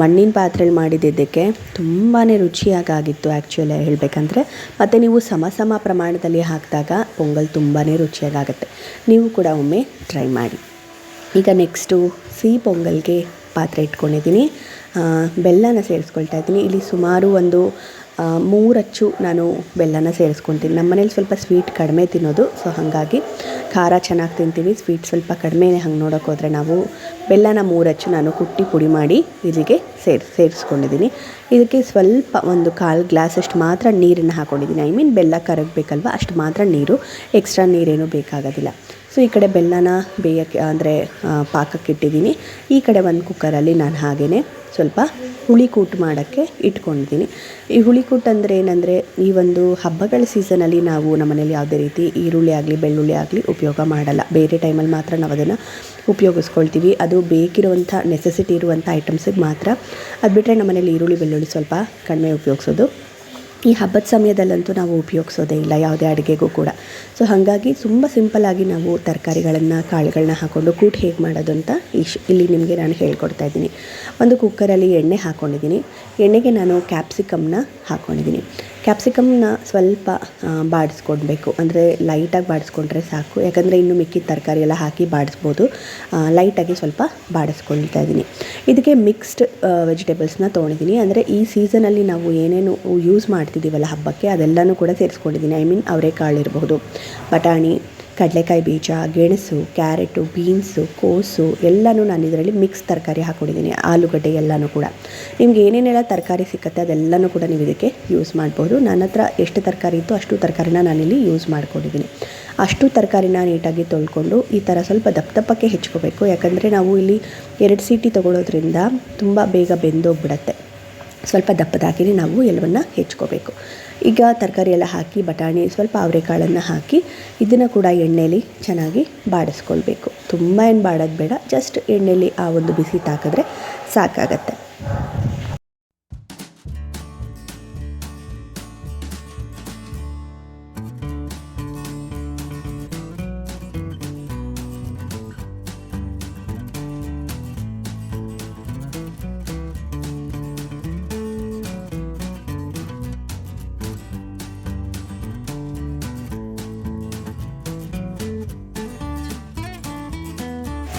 ಮಣ್ಣಿನ ಪಾತ್ರೆಯಲ್ಲಿ ಮಾಡಿದ್ದಕ್ಕೆ ತುಂಬಾ ರುಚಿಯಾಗಿತ್ತು ಆ್ಯಕ್ಚುಲಿ ಹೇಳಬೇಕಂದ್ರೆ. ಮತ್ತು ನೀವು ಸಮ ಸಮ ಪ್ರಮಾಣದಲ್ಲಿ ಹಾಕಿದಾಗ ಪೊಂಗಲ್ ತುಂಬಾ ರುಚಿಯಾಗುತ್ತೆ ನೀವು ಕೂಡ ಒಮ್ಮೆ ಟ್ರೈ ಮಾಡಿ. ಈಗ ನೆಕ್ಸ್ಟು ಸಿಹಿ ಪೊಂಗಲ್ಗೆ ಪಾತ್ರೆ ಇಟ್ಕೊಂಡಿದ್ದೀನಿ. ಬೆಲ್ಲನ ಸೇರಿಸ್ಕೊಳ್ತಾ ಇದ್ದೀನಿ. ಇಲ್ಲಿ ಸುಮಾರು ಒಂದು ಮೂರಚ್ಚು ನಾನು ಬೆಲ್ಲನ ಸೇರಿಸ್ಕೊತೀನಿ. ನಮ್ಮ ಮನೇಲಿ ಸ್ವಲ್ಪ ಸ್ವೀಟ್ ಕಡಿಮೆ ತಿನ್ನೋದು ಸೊ ಹಾಗಾಗಿ ಖಾರ ಚೆನ್ನಾಗಿ ತಿಂತೀವಿ ಸ್ವೀಟ್ ಸ್ವಲ್ಪ ಕಡಿಮೆ ಹಂಗೆ ನೋಡೋಕೆ ಹೋದರೆ ನಾವು ಬೆಲ್ಲನ ಮೂರಚ್ಚು ನಾನು ಕುಟ್ಟಿ ಪುಡಿ ಮಾಡಿ ಇಲ್ಲಿಗೆ ಸೇರಿ, ಸೇರಿಸ್ಕೊಂಡಿದ್ದೀನಿ. ಇದಕ್ಕೆ ಸ್ವಲ್ಪ ಒಂದು ಕಾಲು ಗ್ಲಾಸಷ್ಟು ಮಾತ್ರ ನೀರನ್ನು ಹಾಕ್ಕೊಂಡಿದ್ದೀನಿ ಐ ಮೀನ್ ಬೆಲ್ಲ ಕರಗಬೇಕಲ್ವ? ಅಷ್ಟು ಮಾತ್ರ ನೀರು ಎಕ್ಸ್ಟ್ರಾ ನೀರೇನು ಬೇಕಾಗೋದಿಲ್ಲ. ಸೊ ಈ ಕಡೆ ಬೆಲ್ಲನ ಬೇಯಕ್ಕೆ, ಅಂದರೆ ಪಾಕಕ್ಕೆ ಇಟ್ಟಿದ್ದೀನಿ ಈ ಕಡೆ ಒಂದು ಕುಕ್ಕರಲ್ಲಿ ನಾನು ಹಾಗೆಯೇ ಸ್ವಲ್ಪ ಹುಳಿ ಕೂಟು ಮಾಡೋಕ್ಕೆ ಇಟ್ಕೊಂಡಿದ್ದೀನಿ. ಈ ಹುಳಿ ಕೂಟ್ ಅಂದರೆ ಏನಂದರೆ ಈ ಒಂದು ಹಬ್ಬಗಳ ಸೀಸನಲ್ಲಿ ನಾವು ನಮ್ಮನೇಲಿ ಯಾವುದೇ ರೀತಿ ಈರುಳ್ಳಿ ಆಗಲಿ, ಬೆಳ್ಳುಳ್ಳಿ ಆಗಲಿ ಉಪಯೋಗ ಮಾಡಲ್ಲ. ಬೇರೆ ಟೈಮಲ್ಲಿ ಮಾತ್ರ ನಾವು ಅದನ್ನು ಉಪಯೋಗಿಸ್ಕೊಳ್ತೀವಿ. ಅದು ಬೇಕಿರುವಂಥ ನೆಸೆಸಿಟಿ ಇರುವಂಥ ಐಟಮ್ಸಿಗೆ ಮಾತ್ರ. ಅದು ಬಿಟ್ಟರೆ ನಮ್ಮನೇಲಿ ಈರುಳ್ಳಿ, ಬೆಳ್ಳುಳ್ಳಿ ಸ್ವಲ್ಪ ಕಡಿಮೆ ಉಪಯೋಗಿಸೋದು ಈ ಹಬ್ಬದ ಸಮಯದಲ್ಲಂತೂ ನಾವು ಉಪಯೋಗಿಸೋದೇ ಇಲ್ಲ, ಯಾವುದೇ ಅಡುಗೆಗೂ ಕೂಡ. ಸೊ ಹಾಗಾಗಿ ತುಂಬ ಸಿಂಪಲ್ಲಾಗಿ ನಾವು ತರಕಾರಿಗಳನ್ನು ಕಾಳುಗಳನ್ನ ಹಾಕ್ಕೊಂಡು ಕೂಟ್ ಹೇಗೆ ಮಾಡೋದು ಅಂತ ಇಶ್ ಇಲ್ಲಿ ನಿಮಗೆ ನಾನು ಹೇಳ್ಕೊಡ್ತಾ ಇದ್ದೀನಿ. ಒಂದು ಕುಕ್ಕರಲ್ಲಿ ಎಣ್ಣೆ ಹಾಕ್ಕೊಂಡಿದ್ದೀನಿ ಎಣ್ಣೆಗೆ ನಾನು ಕ್ಯಾಪ್ಸಿಕಮ್ನ ಹಾಕ್ಕೊಂಡಿದ್ದೀನಿ ಕ್ಯಾಪ್ಸಿಕಮ್ನ ಸ್ವಲ್ಪ ಬಾಡಿಸ್ಕೊಳ್ಬೇಕು ಅಂದರೆ ಲೈಟಾಗಿ ಬಾಡಿಸ್ಕೊಂಡ್ರೆ ಸಾಕು. ಯಾಕಂದರೆ ಇನ್ನು ಮಿಕ್ಕಿದ ತರಕಾರಿ ಎಲ್ಲ ಹಾಕಿ ಬಾಡಿಸ್ಬೋದು. ಲೈಟಾಗಿ ಸ್ವಲ್ಪ ಬಾಡಿಸ್ಕೊಳ್ತಾ ಇದ್ದೀನಿ ಇದಕ್ಕೆ ಮಿಕ್ಸ್ಡ್ ವೆಜಿಟೇಬಲ್ಸ್ನ ತೊಗೊಂಡಿದ್ದೀನಿ ಅಂದರೆ ಈ ಸೀಸನಲ್ಲಿ ನಾವು ಏನೇನು ಯೂಸ್ ಮಾಡ್ತಿದ್ದೀವಲ್ಲ ಹಬ್ಬಕ್ಕೆ, ಅದೆಲ್ಲನೂ ಕೂಡ ಸೇರಿಸ್ಕೊಂಡಿದ್ದೀನಿ ಐ ಮೀನ್ ಅವರೆಕಾಳು ಇರಬಹುದು ಬಟಾಣಿ ಕಡಲೆಕಾಯಿ ಬೀಜ, ಗೆಣಸು, ಕ್ಯಾರೆಟು, ಬೀನ್ಸು, ಕೋಸು ಎಲ್ಲನೂ ನಾನು ಇದರಲ್ಲಿ ಮಿಕ್ಸ್ ತರಕಾರಿ ಹಾಕ್ಕೊಂಡಿದ್ದೀನಿ ಆಲೂಗಡ್ಡೆ ಎಲ್ಲನೂ ಕೂಡ. ನಿಮ್ಗೆ ಏನೇನೆಲ್ಲ ತರಕಾರಿ ಸಿಕ್ಕತ್ತೆ ಅದೆಲ್ಲನೂ ಕೂಡ ನೀವು ಇದಕ್ಕೆ ಯೂಸ್ ಮಾಡ್ಬೋದು. ನನ್ನ ಹತ್ರ ಎಷ್ಟು ತರಕಾರಿ ಇತ್ತು ಅಷ್ಟು ತರಕಾರಿನ ನಾನಿಲ್ಲಿ ಯೂಸ್ ಮಾಡ್ಕೊಂಡಿದ್ದೀನಿ. ಅಷ್ಟು ತರಕಾರಿನ ನೀಟಾಗಿ ತೊಳ್ಕೊಂಡು ಈ ಥರ ಸ್ವಲ್ಪ ದಪ್ಪ ದಪ್ಪಕ್ಕೆ ಹೆಚ್ಕೋಬೇಕು. ಯಾಕಂದರೆ ನಾವು ಇಲ್ಲಿ ಎರಡು ಸೀಟಿ ತೊಗೊಳೋದ್ರಿಂದ ತುಂಬ ಬೇಗ ಬೆಂದೋಗ್ಬಿಡತ್ತೆ. ಸ್ವಲ್ಪ ದಪ್ಪದಾಗಿ ನಾವು ಎಲ್ಲವನ್ನು ಹೆಚ್ಕೋಬೇಕು. ಈಗ ತರಕಾರಿ ಎಲ್ಲ ಹಾಕಿ, ಬಟಾಣಿ ಸ್ವಲ್ಪ ಅವರೆಕಾಳನ್ನು ಹಾಕಿ, ಇದನ್ನು ಕೂಡ ಎಣ್ಣೆಯಲ್ಲಿ ಚೆನ್ನಾಗಿ ಬಾಡಿಸ್ಕೊಳ್ಬೇಕು. ತುಂಬ ಏನು ಬಾಡೋದು ಬೇಡ ಜಸ್ಟ್ ಎಣ್ಣೆಯಲ್ಲಿ ಆ ಒಂದು ಬಿಸಿ ತಾಕಿದ್ರೆ ಸಾಕಾಗತ್ತೆ.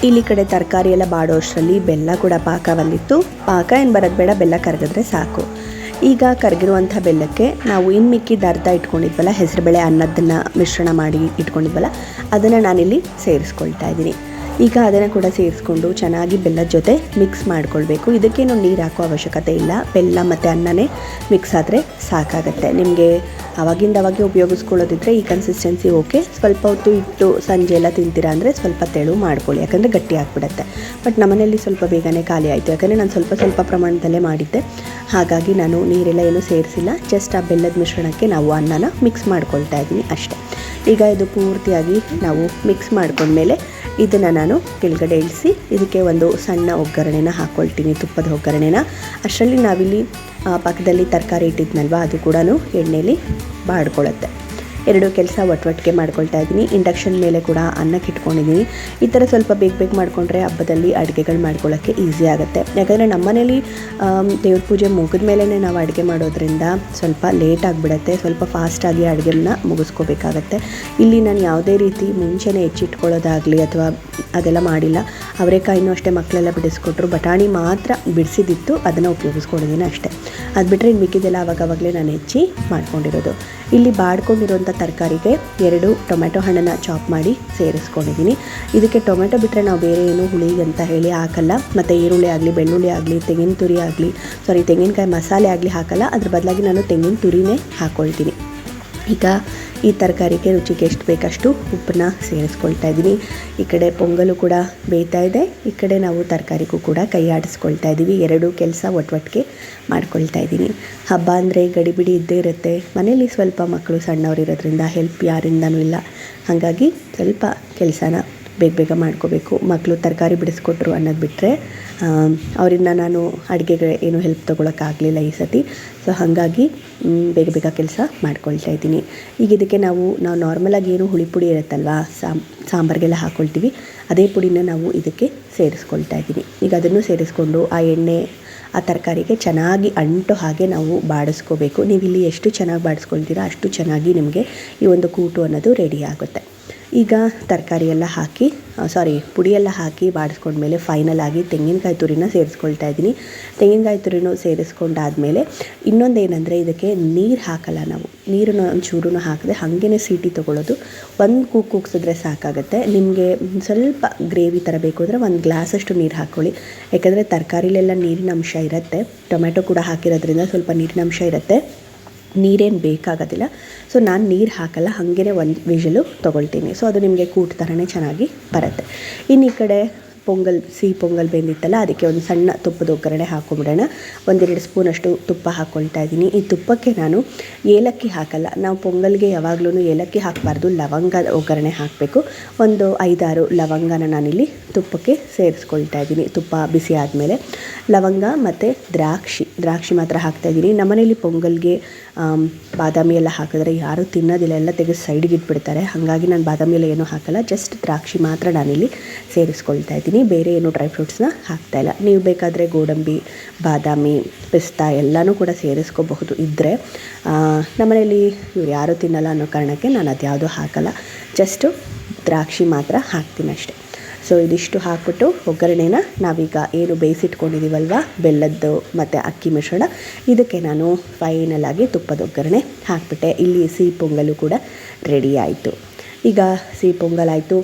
ಇಲ್ಲಿ ಕಡೆ ತರಕಾರಿ ಎಲ್ಲ ಬಾಡೋ ಅಷ್ಟರಲ್ಲಿ ಬೆಲ್ಲ ಕೂಡ ಪಾಕ ಬಂದಿತ್ತು. ಪಾಕ ಏನು ಬರೋದು ಬೇಡ, ಬೆಲ್ಲ ಕರಗಿದ್ರೆ ಸಾಕು. ಈಗ ಕರಗಿರುವಂಥ ಬೆಲ್ಲಕ್ಕೆ ನಾವು ಇನ್ನು ಮಿಕ್ಕಿದ ಅರ್ಧ ಇಟ್ಕೊಂಡಿದ್ವಲ್ಲ, ಹೆಸರುಬೇಳೆ ಅನ್ನದನ್ನು ಮಿಶ್ರಣ ಮಾಡಿ ಇಟ್ಕೊಂಡಿದ್ವಲ್ಲ, ಅದನ್ನು ನಾನಿಲ್ಲಿ ಸೇರಿಸ್ಕೊಳ್ತಾ ಇದ್ದೀನಿ. ಈಗ ಅದನ್ನು ಕೂಡ ಸೇರಿಸ್ಕೊಂಡು ಚೆನ್ನಾಗಿ ಬೆಲ್ಲದ ಜೊತೆ ಮಿಕ್ಸ್ ಮಾಡ್ಕೊಳ್ಬೇಕು. ಇದಕ್ಕೇನು ನೀರು ಹಾಕೋ ಅವಶ್ಯಕತೆ ಇಲ್ಲ. ಬೆಲ್ಲ ಮತ್ತು ಅನ್ನನೇ ಮಿಕ್ಸ್ ಆದರೆ ಸಾಕಾಗತ್ತೆ. ನಿಮಗೆ ಅವಾಗಿಂದ ಅವಾಗೆ ಉಪಯೋಗಿಸ್ಕೊಳ್ಳೋದಿದ್ರೆ ಈ ಕನ್ಸಿಸ್ಟೆನ್ಸಿ ಓಕೆ ಸ್ವಲ್ಪ ಹೊತ್ತು ಇಟ್ಟು ಸಂಜೆ ಎಲ್ಲ ತಿಂತೀರಾ ಅಂದರೆ ಸ್ವಲ್ಪ ತೆಳು ಮಾಡ್ಕೊಳ್ಳಿ. ಯಾಕಂದರೆ ಗಟ್ಟಿ ಆಗಿಬಿಡುತ್ತೆ. ಬಟ್ ನಮ್ಮನೇಲಿ ಸ್ವಲ್ಪ ಬೇಗನೆ ಖಾಲಿ ಆಯಿತು. ಯಾಕಂದರೆ ನಾನು ಸ್ವಲ್ಪ ಸ್ವಲ್ಪ ಪ್ರಮಾಣದಲ್ಲೇ ಮಾಡಿದ್ದೆ. ಹಾಗಾಗಿ ನಾನು ನೀರೆಲ್ಲ ಏನೂ ಸೇರಿಸಿಲ್ಲ. ಜಸ್ಟ್ ಆ ಬೆಲ್ಲದ ಮಿಶ್ರಣಕ್ಕೆ ನಾವು ಅನ್ನನ ಮಿಕ್ಸ್ ಮಾಡ್ಕೊಳ್ತಾ ಇದ್ದೀನಿ ಅಷ್ಟೇ. ಈಗ ಇದು ಪೂರ್ತಿಯಾಗಿ ನಾವು ಮಿಕ್ಸ್ ಮಾಡ್ಕೊಂಡ್ಮೇಲೆ ಇದನ್ನು ನಾನು ಕೆಳಗಡೆ ಇಳಿಸಿ, ಇದಕ್ಕೆ ಒಂದು ಸಣ್ಣ ಒಗ್ಗರಣೆನ ಹಾಕ್ಕೊಳ್ತೀನಿ ತುಪ್ಪದ ಒಗ್ಗರಣೆನ. ಅಷ್ಟರಲ್ಲಿ ನಾವಿಲ್ಲಿ ಪಕ್ಕದಲ್ಲಿ ತರಕಾರಿ ಇಟ್ಟಿದ್ನಲ್ವ, ಅದು ಕೂಡ ಎಣ್ಣೆಯಲ್ಲಿ ಬಾಡ್ಕೊಳ್ಳುತ್ತೆ. ಎರಡು ಕೆಲಸ ಒಟ್ಟೊಟ್ಟಿಗೆ ಮಾಡ್ಕೊಳ್ತಾ ಇದ್ದೀನಿ. ಇಂಡಕ್ಷನ್ ಮೇಲೆ ಕೂಡ ಅನ್ನಕ್ಕೆ ಇಟ್ಕೊಂಡಿದ್ದೀನಿ. ಈ ಥರ ಸ್ವಲ್ಪ ಬೇಗ ಬೇಗ ಮಾಡಿಕೊಂಡ್ರೆ ಹಬ್ಬದಲ್ಲಿ ಅಡುಗೆಗಳು ಮಾಡ್ಕೊಳ್ಳೋಕ್ಕೆ ಈಸಿ ಆಗುತ್ತೆ. ಯಾಕಂದರೆ ನಮ್ಮನೇಲಿ ದೇವ್ರ ಪೂಜೆ ಮುಗಿದ ಮೇಲೇ ನಾವು ಅಡುಗೆ ಮಾಡೋದ್ರಿಂದ ಸ್ವಲ್ಪ ಲೇಟ್ ಆಗಿಬಿಡುತ್ತೆ. ಸ್ವಲ್ಪ ಫಾಸ್ಟಾಗಿ ಅಡುಗೆನ ಮುಗಿಸ್ಕೋಬೇಕಾಗತ್ತೆ. ಇಲ್ಲಿ ನಾನು ಯಾವುದೇ ರೀತಿ ಮುಂಚೆನೇ ಹೆಚ್ಚಿಟ್ಕೊಳ್ಳೋದಾಗಲಿ ಅಥವಾ ಅದೆಲ್ಲ ಮಾಡಿಲ್ಲ. ಅವರೆಕಾಯಿನೂ ಅಷ್ಟೇ ಮಕ್ಕಳೆಲ್ಲ ಬಿಡಿಸ್ಕೊಟ್ರು. ಬಟಾಣಿ ಮಾತ್ರ ಬಿಡಿಸಿದಿತ್ತು. ಅದನ್ನು ಉಪಯೋಗಿಸ್ಕೊಂಡಿದ್ದೀನಿ ಅಷ್ಟೇ. ಅದು ಬಿಟ್ಟರೆ ಇನ್ನು ಮಿಕ್ಕಿದೆಲ್ಲ ಅವಾಗವಾಗಲೇ ನಾನು ಹೆಚ್ಚಿ ಮಾಡ್ಕೊಂಡಿರೋದು. ಇಲ್ಲಿ ಬಾಡ್ಕೊಂಡಿರೋಂಥ ತರಕಾರಿಗೆ ಎರಡು ಟೊಮೆಟೊ ಹಣ್ಣನ್ನು ಚಾಪ್ ಮಾಡಿ ಸೇರಿಸ್ಕೊಂಡಿದ್ದೀನಿ. ಇದಕ್ಕೆ ಟೊಮೆಟೊ ಬಿಟ್ಟರೆ ನಾವು ಬೇರೆ ಏನು ಹುಳಿ ಅಂತ ಹೇಳಿ ಹಾಕಲ್ಲ. ಮತ್ತು ಈರುಳ್ಳಿ ಆಗಲಿ, ಬೆಳ್ಳುಳ್ಳಿ ಆಗಲಿ, ತೆಂಗಿನ ತುರಿ ಆಗಲಿ ಸಾರಿ ತೆಂಗಿನಕಾಯಿ ಮಸಾಲೆ ಆಗಲಿ ಹಾಕಲ್ಲ. ಅದ್ರ ಬದಲಾಗಿ ನಾನು ತೆಂಗಿನ ತುರಿನೇ ಹಾಕ್ಕೊಳ್ತೀನಿ ಈಗ ಈ ತರಕಾರಿಗೆ ರುಚಿಗೆ ಎಷ್ಟು ಬೇಕಷ್ಟು ಉಪ್ಪನ್ನ ಸೇರಿಸ್ಕೊಳ್ತಾ ಇದ್ದೀನಿ. ಈ ಕಡೆ ಪೊಂಗಲು ಕೂಡ ಬೇಯ್ತಾ ಇದೆ. ಈ ಕಡೆ ನಾವು ತರಕಾರಿಗೂ ಕೂಡ ಕೈ ಆಡಿಸ್ಕೊಳ್ತಾ ಇದ್ದೀವಿ. ಎರಡೂ ಕೆಲಸ ಒಟ್ಟೊಟ್ಟಿಗೆ ಮಾಡ್ಕೊಳ್ತಾ ಇದ್ದೀನಿ. ಹಬ್ಬ ಅಂದರೆ ಗಡಿಬಿಡಿ ಇದ್ದೇ ಇರುತ್ತೆ. ಮನೇಲಿ ಸ್ವಲ್ಪ ಮಕ್ಕಳು ಸಣ್ಣವ್ರು ಇರೋದ್ರಿಂದ ಹೆಲ್ಪ್ ಯಾರಿಂದನೂ ಇಲ್ಲ. ಹಾಗಾಗಿ ಸ್ವಲ್ಪ ಕೆಲಸನ ಬೇಗ ಬೇಗ ಮಾಡ್ಕೋಬೇಕು. ಮಕ್ಕಳು ತರಕಾರಿ ಬಿಡಿಸ್ಕೊಟ್ರು ಅನ್ನೋದು ಬಿಟ್ಟರೆ ಅವರಿಂದ ನಾನು ಅಡುಗೆಗೆ ಏನು ಹೆಲ್ಪ್ ತೊಗೊಳಕ್ಕಾಗಲಿಲ್ಲ ಈ ಸತಿ. ಸೊ ಹಾಗಾಗಿ ಬೇಗ ಬೇಗ ಕೆಲಸ ಮಾಡ್ಕೊಳ್ತಾ ಇದ್ದೀನಿ. ಈಗ ಇದಕ್ಕೆ ನಾವು ನಾವು ನಾರ್ಮಲಾಗಿ ಏನು ಹುಳಿ ಪುಡಿ ಇರುತ್ತಲ್ವಾ ಸಾಂಬಾರಿಗೆಲ್ಲ ಹಾಕ್ಕೊಳ್ತೀವಿ ಅದೇ ಪುಡಿನ ನಾವು ಇದಕ್ಕೆ ಸೇರಿಸ್ಕೊಳ್ತಾ ಇದ್ದೀನಿ. ಈಗ ಅದನ್ನು ಸೇರಿಸ್ಕೊಂಡು ಆ ಎಣ್ಣೆ, ಆ ತರಕಾರಿಗೆ ಚೆನ್ನಾಗಿ ಅಂಟೋ ಹಾಗೆ ನಾವು ಬಾಡಿಸ್ಕೋಬೇಕು. ನೀವು ಇಲ್ಲಿ ಎಷ್ಟು ಚೆನ್ನಾಗಿ ಬಾಡಿಸ್ಕೊಳ್ತೀರಾ ಅಷ್ಟು ಚೆನ್ನಾಗಿ ನಿಮಗೆ ಈ ಒಂದು ಕೂಟು ಅನ್ನೋದು ರೆಡಿ ಆಗುತ್ತೆ. ಈಗ ತರಕಾರಿ ಎಲ್ಲ ಹಾಕಿ ಸಾರಿ ಪುಡಿಯೆಲ್ಲ ಹಾಕಿ ಬಾಡಿಸ್ಕೊಂಡ್ಮೇಲೆ ಫೈನಲ್ ಆಗಿ ತೆಂಗಿನಕಾಯಿ ತುರಿನ ಸೇರಿಸ್ಕೊಳ್ತಾ ಇದ್ದೀನಿ. ತೆಂಗಿನಕಾಯಿ ತುರಿನೂ ಸೇರಿಸ್ಕೊಂಡಾದಮೇಲೆ ಇನ್ನೊಂದು ಏನಂದರೆ ಇದಕ್ಕೆ ನೀರು ಹಾಕಲ್ಲ ನಾವು. ನೀರನ್ನು ಒಂಚೂರು ಹಾಕದೆ ಹಾಗೇ ಸೀಟಿ ತೊಗೊಳ್ಳೋದು ಒಂದು ಕೂಗ್ ಕೂಗ್ಸಿದ್ರೆ ಸಾಕಾಗುತ್ತೆ. ನಿಮಗೆ ಸ್ವಲ್ಪ ಗ್ರೇವಿ ಥರ ಬೇಕು ಅಂದರೆ ಒಂದು ಗ್ಲಾಸಷ್ಟು ನೀರು ಹಾಕ್ಕೊಳ್ಳಿ ಯಾಕಂದರೆ ತರಕಾರಿಲೆಲ್ಲ ನೀರಿನ ಅಂಶ ಇರುತ್ತೆ. ಟೊಮೆಟೊ ಕೂಡ ಹಾಕಿರೋದ್ರಿಂದ ಸ್ವಲ್ಪ ನೀರಿನ ಅಂಶ ಇರುತ್ತೆ. ನೀರೇನು ಬೇಕಾಗೋದಿಲ್ಲ. ಸೊ ನಾನು ನೀರು ಹಾಕಲ್ಲ ಹಾಗೇ ಒಂದು ವಿಷಲು ತೊಗೊಳ್ತೀನಿ. ಸೊ ಅದು ನಿಮಗೆ ಕೂಟ್ ಥರನೇ ಚೆನ್ನಾಗಿ ಬರುತ್ತೆ. ಇನ್ನು ಈ ಕಡೆ ಪೊಂಗಲ್, ಸಿಹಿ ಪೊಂಗಲ್ ಬೆಂದಿತ್ತಲ್ಲ, ಅದಕ್ಕೆ ಒಂದು ಸಣ್ಣ ತುಪ್ಪದ ಒಗ್ಗರಣೆ ಹಾಕೊಂಬಿಡೋಣ. ಒಂದೆರಡು ಸ್ಪೂನಷ್ಟು ತುಪ್ಪ ಹಾಕ್ಕೊಳ್ತಾ ಇದ್ದೀನಿ. ಈ ತುಪ್ಪಕ್ಕೆ ನಾನು ಏಲಕ್ಕಿ ಹಾಕಲ್ಲ. ನಾವು ಪೊಂಗಲ್ಗೆ ಯಾವಾಗಲೂ ಏಲಕ್ಕಿ ಹಾಕಬಾರ್ದು, ಲವಂಗ ಒಗ್ಗರಣೆ ಹಾಕಬೇಕು. ಒಂದು ಐದಾರು ಲವಂಗನ ನಾನಿಲ್ಲಿ ತುಪ್ಪಕ್ಕೆ ಸೇರಿಸ್ಕೊಳ್ತಾ ಇದ್ದೀನಿ. ತುಪ್ಪ ಬಿಸಿ ಆದಮೇಲೆ ಲವಂಗ ಮತ್ತು ದ್ರಾಕ್ಷಿ ದ್ರಾಕ್ಷಿ ಮಾತ್ರ ಹಾಕ್ತಾ ಇದ್ದೀನಿ. ನಮ್ಮನೇಲಿ ಪೊಂಗಲ್ಗೆ ಬಾದಾಮಿ ಎಲ್ಲ ಹಾಕಿದ್ರೆ ಯಾರೂ ತಿನ್ನೋದಿಲ್ಲ, ಎಲ್ಲ ತೆಗೆದು ಸೈಡ್ಗೆ ಇಟ್ಬಿಡ್ತಾರೆ. ಹಾಗಾಗಿ ನಾನು ಬಾದಾಮಿ ಎಲ್ಲ ಏನೂ ಹಾಕಲ್ಲ ಜಸ್ಟ್ ದ್ರಾಕ್ಷಿ ಮಾತ್ರ ನಾನಿಲ್ಲಿ ಸೇರಿಸ್ಕೊಳ್ತಾ ಇದ್ದೀನಿ. ಬೇರೆ ಏನು ಡ್ರೈ ಫ್ರೂಟ್ಸ್ನ ಹಾಕ್ತಾ ಇಲ್ಲ. ನೀವು ಬೇಕಾದರೆ ಗೋಡಂಬಿ, ಬಾದಾಮಿ, ಪಿಸ್ತಾ ಎಲ್ಲನೂ ಕೂಡ ಸೇರಿಸ್ಕೋಬಹುದು ಇದ್ದರೆ ನಮ್ಮನೇಲಿ ಇವ್ರು ಯಾರೂ ತಿನ್ನಲ್ಲ ಅನ್ನೋ ಕಾರಣಕ್ಕೆ ನಾನು ಅದ್ಯಾವುದೂ ಹಾಕಲ್ಲ. ಜಸ್ಟು ದ್ರಾಕ್ಷಿ ಮಾತ್ರ ಹಾಕ್ತೀನಿ ಅಷ್ಟೆ. ಸೊ ಇದಿಷ್ಟು ಹಾಕ್ಬಿಟ್ಟು ಒಗ್ಗರಣೆನ ನಾವೀಗ ಏನು ಬೇಯಿಸಿಟ್ಕೊಂಡಿದ್ದೀವಲ್ವ ಬೆಲ್ಲದ್ದು ಮತ್ತು ಅಕ್ಕಿ ಮಿಶ್ರಣ. ಇದಕ್ಕೆ ನಾನು ಫೈನಲ್ ಆಗಿ ತುಪ್ಪದ ಒಗ್ಗರಣೆ ಹಾಕ್ಬಿಟ್ಟೆ. ಇಲ್ಲಿ ಸಿಹಿ ಪೊಂಗಲು ಕೂಡ ರೆಡಿ ಆಯಿತು. ಈಗ ಸಿಹಿ ಪೊಂಗಲಾಯಿತು,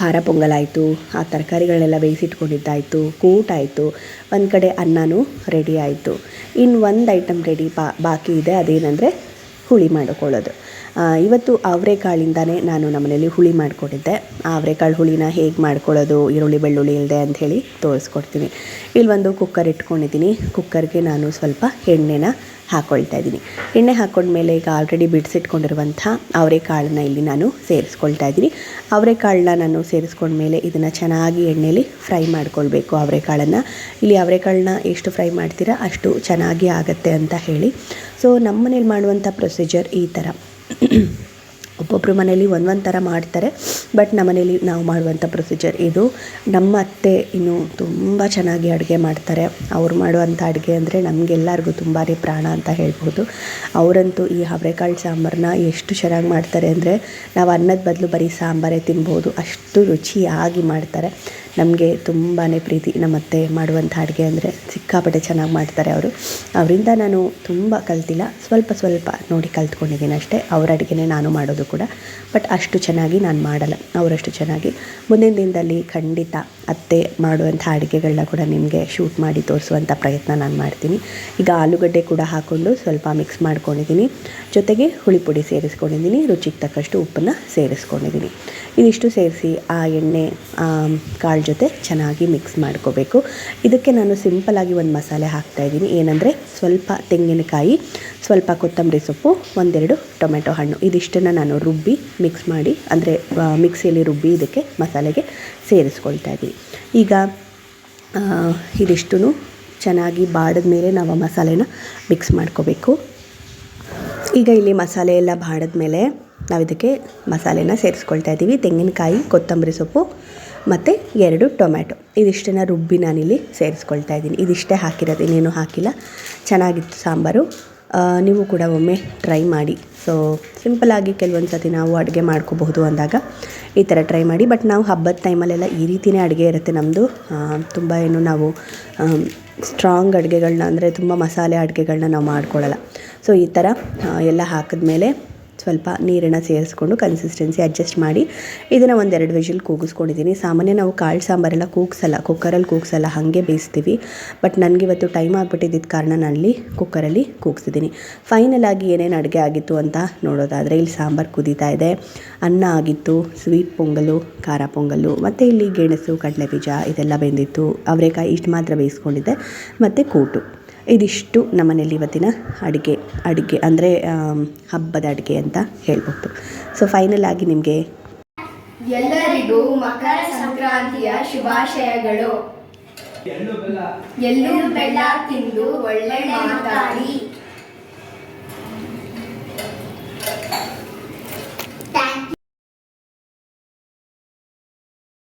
ಖಾರ ಪೊಂಗಲಾಯಿತು, ಆ ತರಕಾರಿಗಳನ್ನೆಲ್ಲ ಬೇಯಿಸಿಟ್ಕೊಂಡಿದ್ದಾಯಿತು ಕೂಟ ಆಯಿತು ಒಂದು ಕಡೆ ಅನ್ನನೂ ರೆಡಿ ಆಯಿತು. ಇನ್ನು ಒಂದು ಐಟಮ್ ರೆಡಿ ಬಾಕಿ ಇದೆ, ಅದೇನೆಂದರೆ ಹುಳಿ ಮಾಡಿಕೊಳ್ಳೋದು. ಇವತ್ತು ಅವರೆಕಾಳಿಂದನೇ ನಾನು ನಮ್ಮನೇಲಿ ಹುಳಿ ಮಾಡಿಕೊಟ್ಟಿದ್ದೆ. ಆ ಅವರೆಕಾಳು ಹುಳಿನ ಹೇಗೆ ಮಾಡ್ಕೊಳ್ಳೋದು, ಈರುಳ್ಳಿ ಬೆಳ್ಳುಳ್ಳಿ ಇಲ್ಲದೆ ಅಂಥೇಳಿ ತೋರಿಸ್ಕೊಡ್ತೀನಿ. ಇಲ್ಲಿ ಒಂದು ಕುಕ್ಕರ್ ಇಟ್ಕೊಂಡಿದ್ದೀನಿ. ಕುಕ್ಕರ್ಗೆ ನಾನು ಸ್ವಲ್ಪ ಎಣ್ಣೆನ ಹಾಕ್ಕೊಳ್ತಾ ಇದ್ದೀನಿ. ಎಣ್ಣೆ ಹಾಕ್ಕೊಂಡ್ಮೇಲೆ ಈಗ ಆಲ್ರೆಡಿ ಬಿಡಿಸಿಟ್ಕೊಂಡಿರುವಂಥ ಅವರೆಕಾಳನ್ನ ಇಲ್ಲಿ ನಾನು ಸೇರಿಸ್ಕೊಳ್ತಾ ಇದ್ದೀನಿ. ಅವರೆಕಾಳನ್ನ ನಾನು ಸೇರಿಸ್ಕೊಂಡ್ಮೇಲೆ ಇದನ್ನು ಚೆನ್ನಾಗಿ ಎಣ್ಣೆಯಲ್ಲಿ ಫ್ರೈ ಮಾಡ್ಕೊಳ್ಬೇಕು ಅವರೆಕಾಳನ್ನು. ಇಲ್ಲಿ ಅವರೆಕಾಳನ್ನ ಎಷ್ಟು ಫ್ರೈ ಮಾಡ್ತೀರಾ ಅಷ್ಟು ಚೆನ್ನಾಗಿ ಆಗುತ್ತೆ ಅಂತ ಹೇಳಿ. ಸೊ ನಮ್ಮ ಮನೇಲಿ ಮಾಡುವಂಥ ಪ್ರೊಸೀಜರ್ ಈ ಥರ. ಒಬ್ಬೊಬ್ಬರು ಮನೇಲಿ ಒಂದೊಂದು ಥರ ಮಾಡ್ತಾರೆ, ಬಟ್ ನಮ್ಮ ಮನೇಲಿ ನಾವು ಮಾಡುವಂಥ ಪ್ರೊಸೀಜರ್ ಇದು. ನಮ್ಮ ಅತ್ತೆ ಇನ್ನು ತುಂಬ ಚೆನ್ನಾಗಿ ಅಡುಗೆ ಮಾಡ್ತಾರೆ. ಅವ್ರು ಮಾಡುವಂಥ ಅಡುಗೆ ಅಂದರೆ ನಮಗೆಲ್ಲರಿಗೂ ತುಂಬಾ ಪ್ರಾಣ ಅಂತ ಹೇಳ್ಬೋದು. ಅವರಂತೂ ಈ ಅವರೆಕಾಳು ಸಾಂಬಾರನ್ನ ಎಷ್ಟು ಚೆನ್ನಾಗಿ ಮಾಡ್ತಾರೆ ಅಂದರೆ ನಾವು ಅನ್ನದ ಬದಲು ಬರೀ ಸಾಂಬಾರೇ ತಿನ್ಬೋದು. ಅಷ್ಟು ರುಚಿಯಾಗಿ ಮಾಡ್ತಾರೆ. ನಮಗೆ ತುಂಬಾ ಪ್ರೀತಿ ನಮ್ಮ ಅತ್ತೆ ಮಾಡುವಂಥ ಅಡುಗೆ ಅಂದರೆ ಸಿಕ್ಕಾಪಟ್ಟೆ ಚೆನ್ನಾಗಿ ಮಾಡ್ತಾರೆ ಅವರು. ಅವರಿಂದ ನಾನು ತುಂಬ ಕಲ್ತಿಲ್ಲ. ಸ್ವಲ್ಪ ಸ್ವಲ್ಪ ನೋಡಿ ಕಲ್ತ್ಕೊಂಡಿದ್ದೀನಿ ಅಷ್ಟೇ. ಅವ್ರ ಅಡುಗೆನೇ ನಾನು ಮಾಡೋದು ಕೂಡ. ಬಟ್ ಅಷ್ಟು ಚೆನ್ನಾಗಿ ನಾನು ಮಾಡಲ್ಲ. ಅವರಷ್ಟು ಚೆನ್ನಾಗಿ. ಮುಂದಿನ ದಿನದಲ್ಲಿ ಖಂಡಿತ ಅತ್ತೆ ಮಾಡುವಂಥ ಅಡುಗೆಗಳನ್ನ ಕೂಡ ನಿಮಗೆ ಶೂಟ್ ಮಾಡಿ ತೋರಿಸುವಂಥ ಪ್ರಯತ್ನ ನಾನು ಮಾಡ್ತೀನಿ. ಈಗ ಆಲೂಗಡ್ಡೆ ಕೂಡ ಹಾಕ್ಕೊಂಡು ಸ್ವಲ್ಪ ಮಿಕ್ಸ್ ಮಾಡ್ಕೊಂಡಿದ್ದೀನಿ. ಜೊತೆಗೆ ಹುಳಿ ಪುಡಿ ಸೇರಿಸ್ಕೊಂಡಿದ್ದೀನಿ. ರುಚಿಗೆ ತಕ್ಕಷ್ಟು ಉಪ್ಪನ್ನು ಸೇರಿಸ್ಕೊಂಡಿದ್ದೀನಿ. ಇದಿಷ್ಟು ಸೇರಿಸಿ ಆ ಎಣ್ಣೆ ಕಾಳು ಜೊತೆ ಚೆನ್ನಾಗಿ ಮಿಕ್ಸ್ ಮಾಡ್ಕೋಬೇಕು. ಇದಕ್ಕೆ ನಾನು ಸಿಂಪಲಾಗಿ ಒಂದು ಮಸಾಲೆ ಹಾಕ್ತಾಯಿದ್ದೀನಿ ಏನಂದರೆ ಸ್ವಲ್ಪ ತೆಂಗಿನಕಾಯಿ, ಸ್ವಲ್ಪ ಕೊತ್ತಂಬರಿ ಸೊಪ್ಪು, ಒಂದೆರಡು ಟೊಮೆಟೊ ಹಣ್ಣು. ಇದಿಷ್ಟನ್ನು ನಾನು ರುಬ್ಬಿ ಮಿಕ್ಸ್ ಮಾಡಿ, ಅಂದರೆ ಮಿಕ್ಸಿಯಲ್ಲಿ ರುಬ್ಬಿ ಇದಕ್ಕೆ ಮಸಾಲೆಗೆ ಸೇರಿಸ್ಕೊಳ್ತಾ ಇದ್ದೀನಿ. ಈಗ ಇದಿಷ್ಟು ಚೆನ್ನಾಗಿ ಬಾಡಿದ ಮೇಲೆ ನಾವು ಆ ಮಸಾಲೆನ ಮಿಕ್ಸ್ ಮಾಡ್ಕೋಬೇಕು. ಈಗ ಇಲ್ಲಿ ಮಸಾಲೆ ಎಲ್ಲ ಬಾಡಿದ ಮೇಲೆ ನಾವು ಇದಕ್ಕೆ ಮಸಾಲೆನ ಸೇರಿಸ್ಕೊಳ್ತಾ ಇದ್ದೀವಿ. ತೆಂಗಿನಕಾಯಿ, ಕೊತ್ತಂಬರಿ ಸೊಪ್ಪು ಮತ್ತು ಎರಡು ಟೊಮ್ಯಾಟೊ. ಇದಿಷ್ಟನ್ನು ರುಬ್ಬಿ ನಾನಿಲ್ಲಿ ಸೇರಿಸ್ಕೊಳ್ತಾ ಇದ್ದೀನಿ. ಇದಿಷ್ಟೇ ಹಾಕಿರೋದು, ಇನ್ನೇನು ಹಾಕಿಲ್ಲ. ಚೆನ್ನಾಗಿತ್ತು ಸಾಂಬಾರು. ನೀವು ಕೂಡ ಒಮ್ಮೆ ಟ್ರೈ ಮಾಡಿ. ಸೊ ಸಿಂಪಲಾಗಿ ಕೆಲವೊಂದು ಸತಿ ನಾವು ಅಡುಗೆ ಮಾಡ್ಕೋಬಹುದು ಅಂದಾಗ ಈ ಥರ ಟ್ರೈ ಮಾಡಿ. ಬಟ್ ನಾವು ಹಬ್ಬದ ಟೈಮಲ್ಲೆಲ್ಲ ಈ ರೀತಿಯೇ ಅಡುಗೆ ಇರುತ್ತೆ ನಮ್ಮದು ತುಂಬ ಏನು ನಾವು ಸ್ಟ್ರಾಂಗ್ ಅಡುಗೆಗಳನ್ನ ಅಂದರೆ ತುಂಬ ಮಸಾಲೆ ಅಡುಗೆಗಳನ್ನ ನಾವು ಮಾಡ್ಕೊಳ್ಳಲ್ಲ ಸೊ ಈ ಥರ ಎಲ್ಲ ಹಾಕಿದ್ಮೇಲೆ ಸ್ವಲ್ಪ ನೀರನ್ನು ಸೇರಿಸ್ಕೊಂಡು ಕನ್ಸಿಸ್ಟೆನ್ಸಿ ಅಡ್ಜಸ್ಟ್ ಮಾಡಿ ಇದನ್ನು ಒಂದೆರಡು ವಿಷಲ್ ಕೂಗಿಸ್ಕೊಂಡಿದ್ದೀನಿ. ಸಾಮಾನ್ಯ ನಾವು ಕಾಳು ಸಾಂಬಾರೆಲ್ಲ ಕೂಗ್ಸಲ್ಲ ಕುಕ್ಕರಲ್ಲಿ ಕೂಗ್ಸಲ್ಲ, ಹಾಗೆ ಬೇಯಿಸ್ತೀವಿ. ಬಟ್ ನನಗೆ ಇವತ್ತು ಟೈಮ್ ಆಗಿಬಿಟ್ಟಿದ್ದ ಕಾರಣ ನಾನಲ್ಲಿ ಕುಕ್ಕರಲ್ಲಿ ಕೂಗ್ಸಿದ್ದೀನಿ. ಫೈನಲ್ ಆಗಿ ಏನೇನು ಅಡುಗೆ ಆಗಿತ್ತು ಅಂತ ನೋಡೋದಾದರೆ ಇಲ್ಲಿ ಸಾಂಬಾರು ಕುದೀತಾ ಇದೆ. ಅನ್ನ ಆಗಿತ್ತು ಸ್ವೀಟ್ ಪೊಂಗಲು, ಖಾರ ಪೊಂಗಲು, ಮತ್ತು ಇಲ್ಲಿ ಗೆಣಸು, ಕಡಲೆಬೀಜ ಇದೆಲ್ಲ ಬೆಂದಿತ್ತು. ಅವರೆಕಾಯಿ ಇಷ್ಟು ಮಾತ್ರ ಬೇಯಿಸ್ಕೊಂಡಿದ್ದೆ, ಮತ್ತು ಕೂಟು. ಇದಿಷ್ಟು ನಮ್ಮನೇಲಿ ಇವತ್ತಿನ ಅಡುಗೆ ಅಡುಗೆ ಅಂದರೆ ಹಬ್ಬದ ಅಡುಗೆ ಅಂತ ಹೇಳ್ಬೋದು ಸೊ ಫೈನಲ್ ಆಗಿ ನಿಮಗೆ ಎಲ್ಲರಿಗೂ ಮಕರ ಸಂಕ್ರಾಂತಿಯ ಶುಭಾಶಯಗಳು. ಎಲ್ಲೂ ಬೆಲ್ಲ ತಿಂದು ಒಳ್ಳೆ ಮಾತಾಡಿ.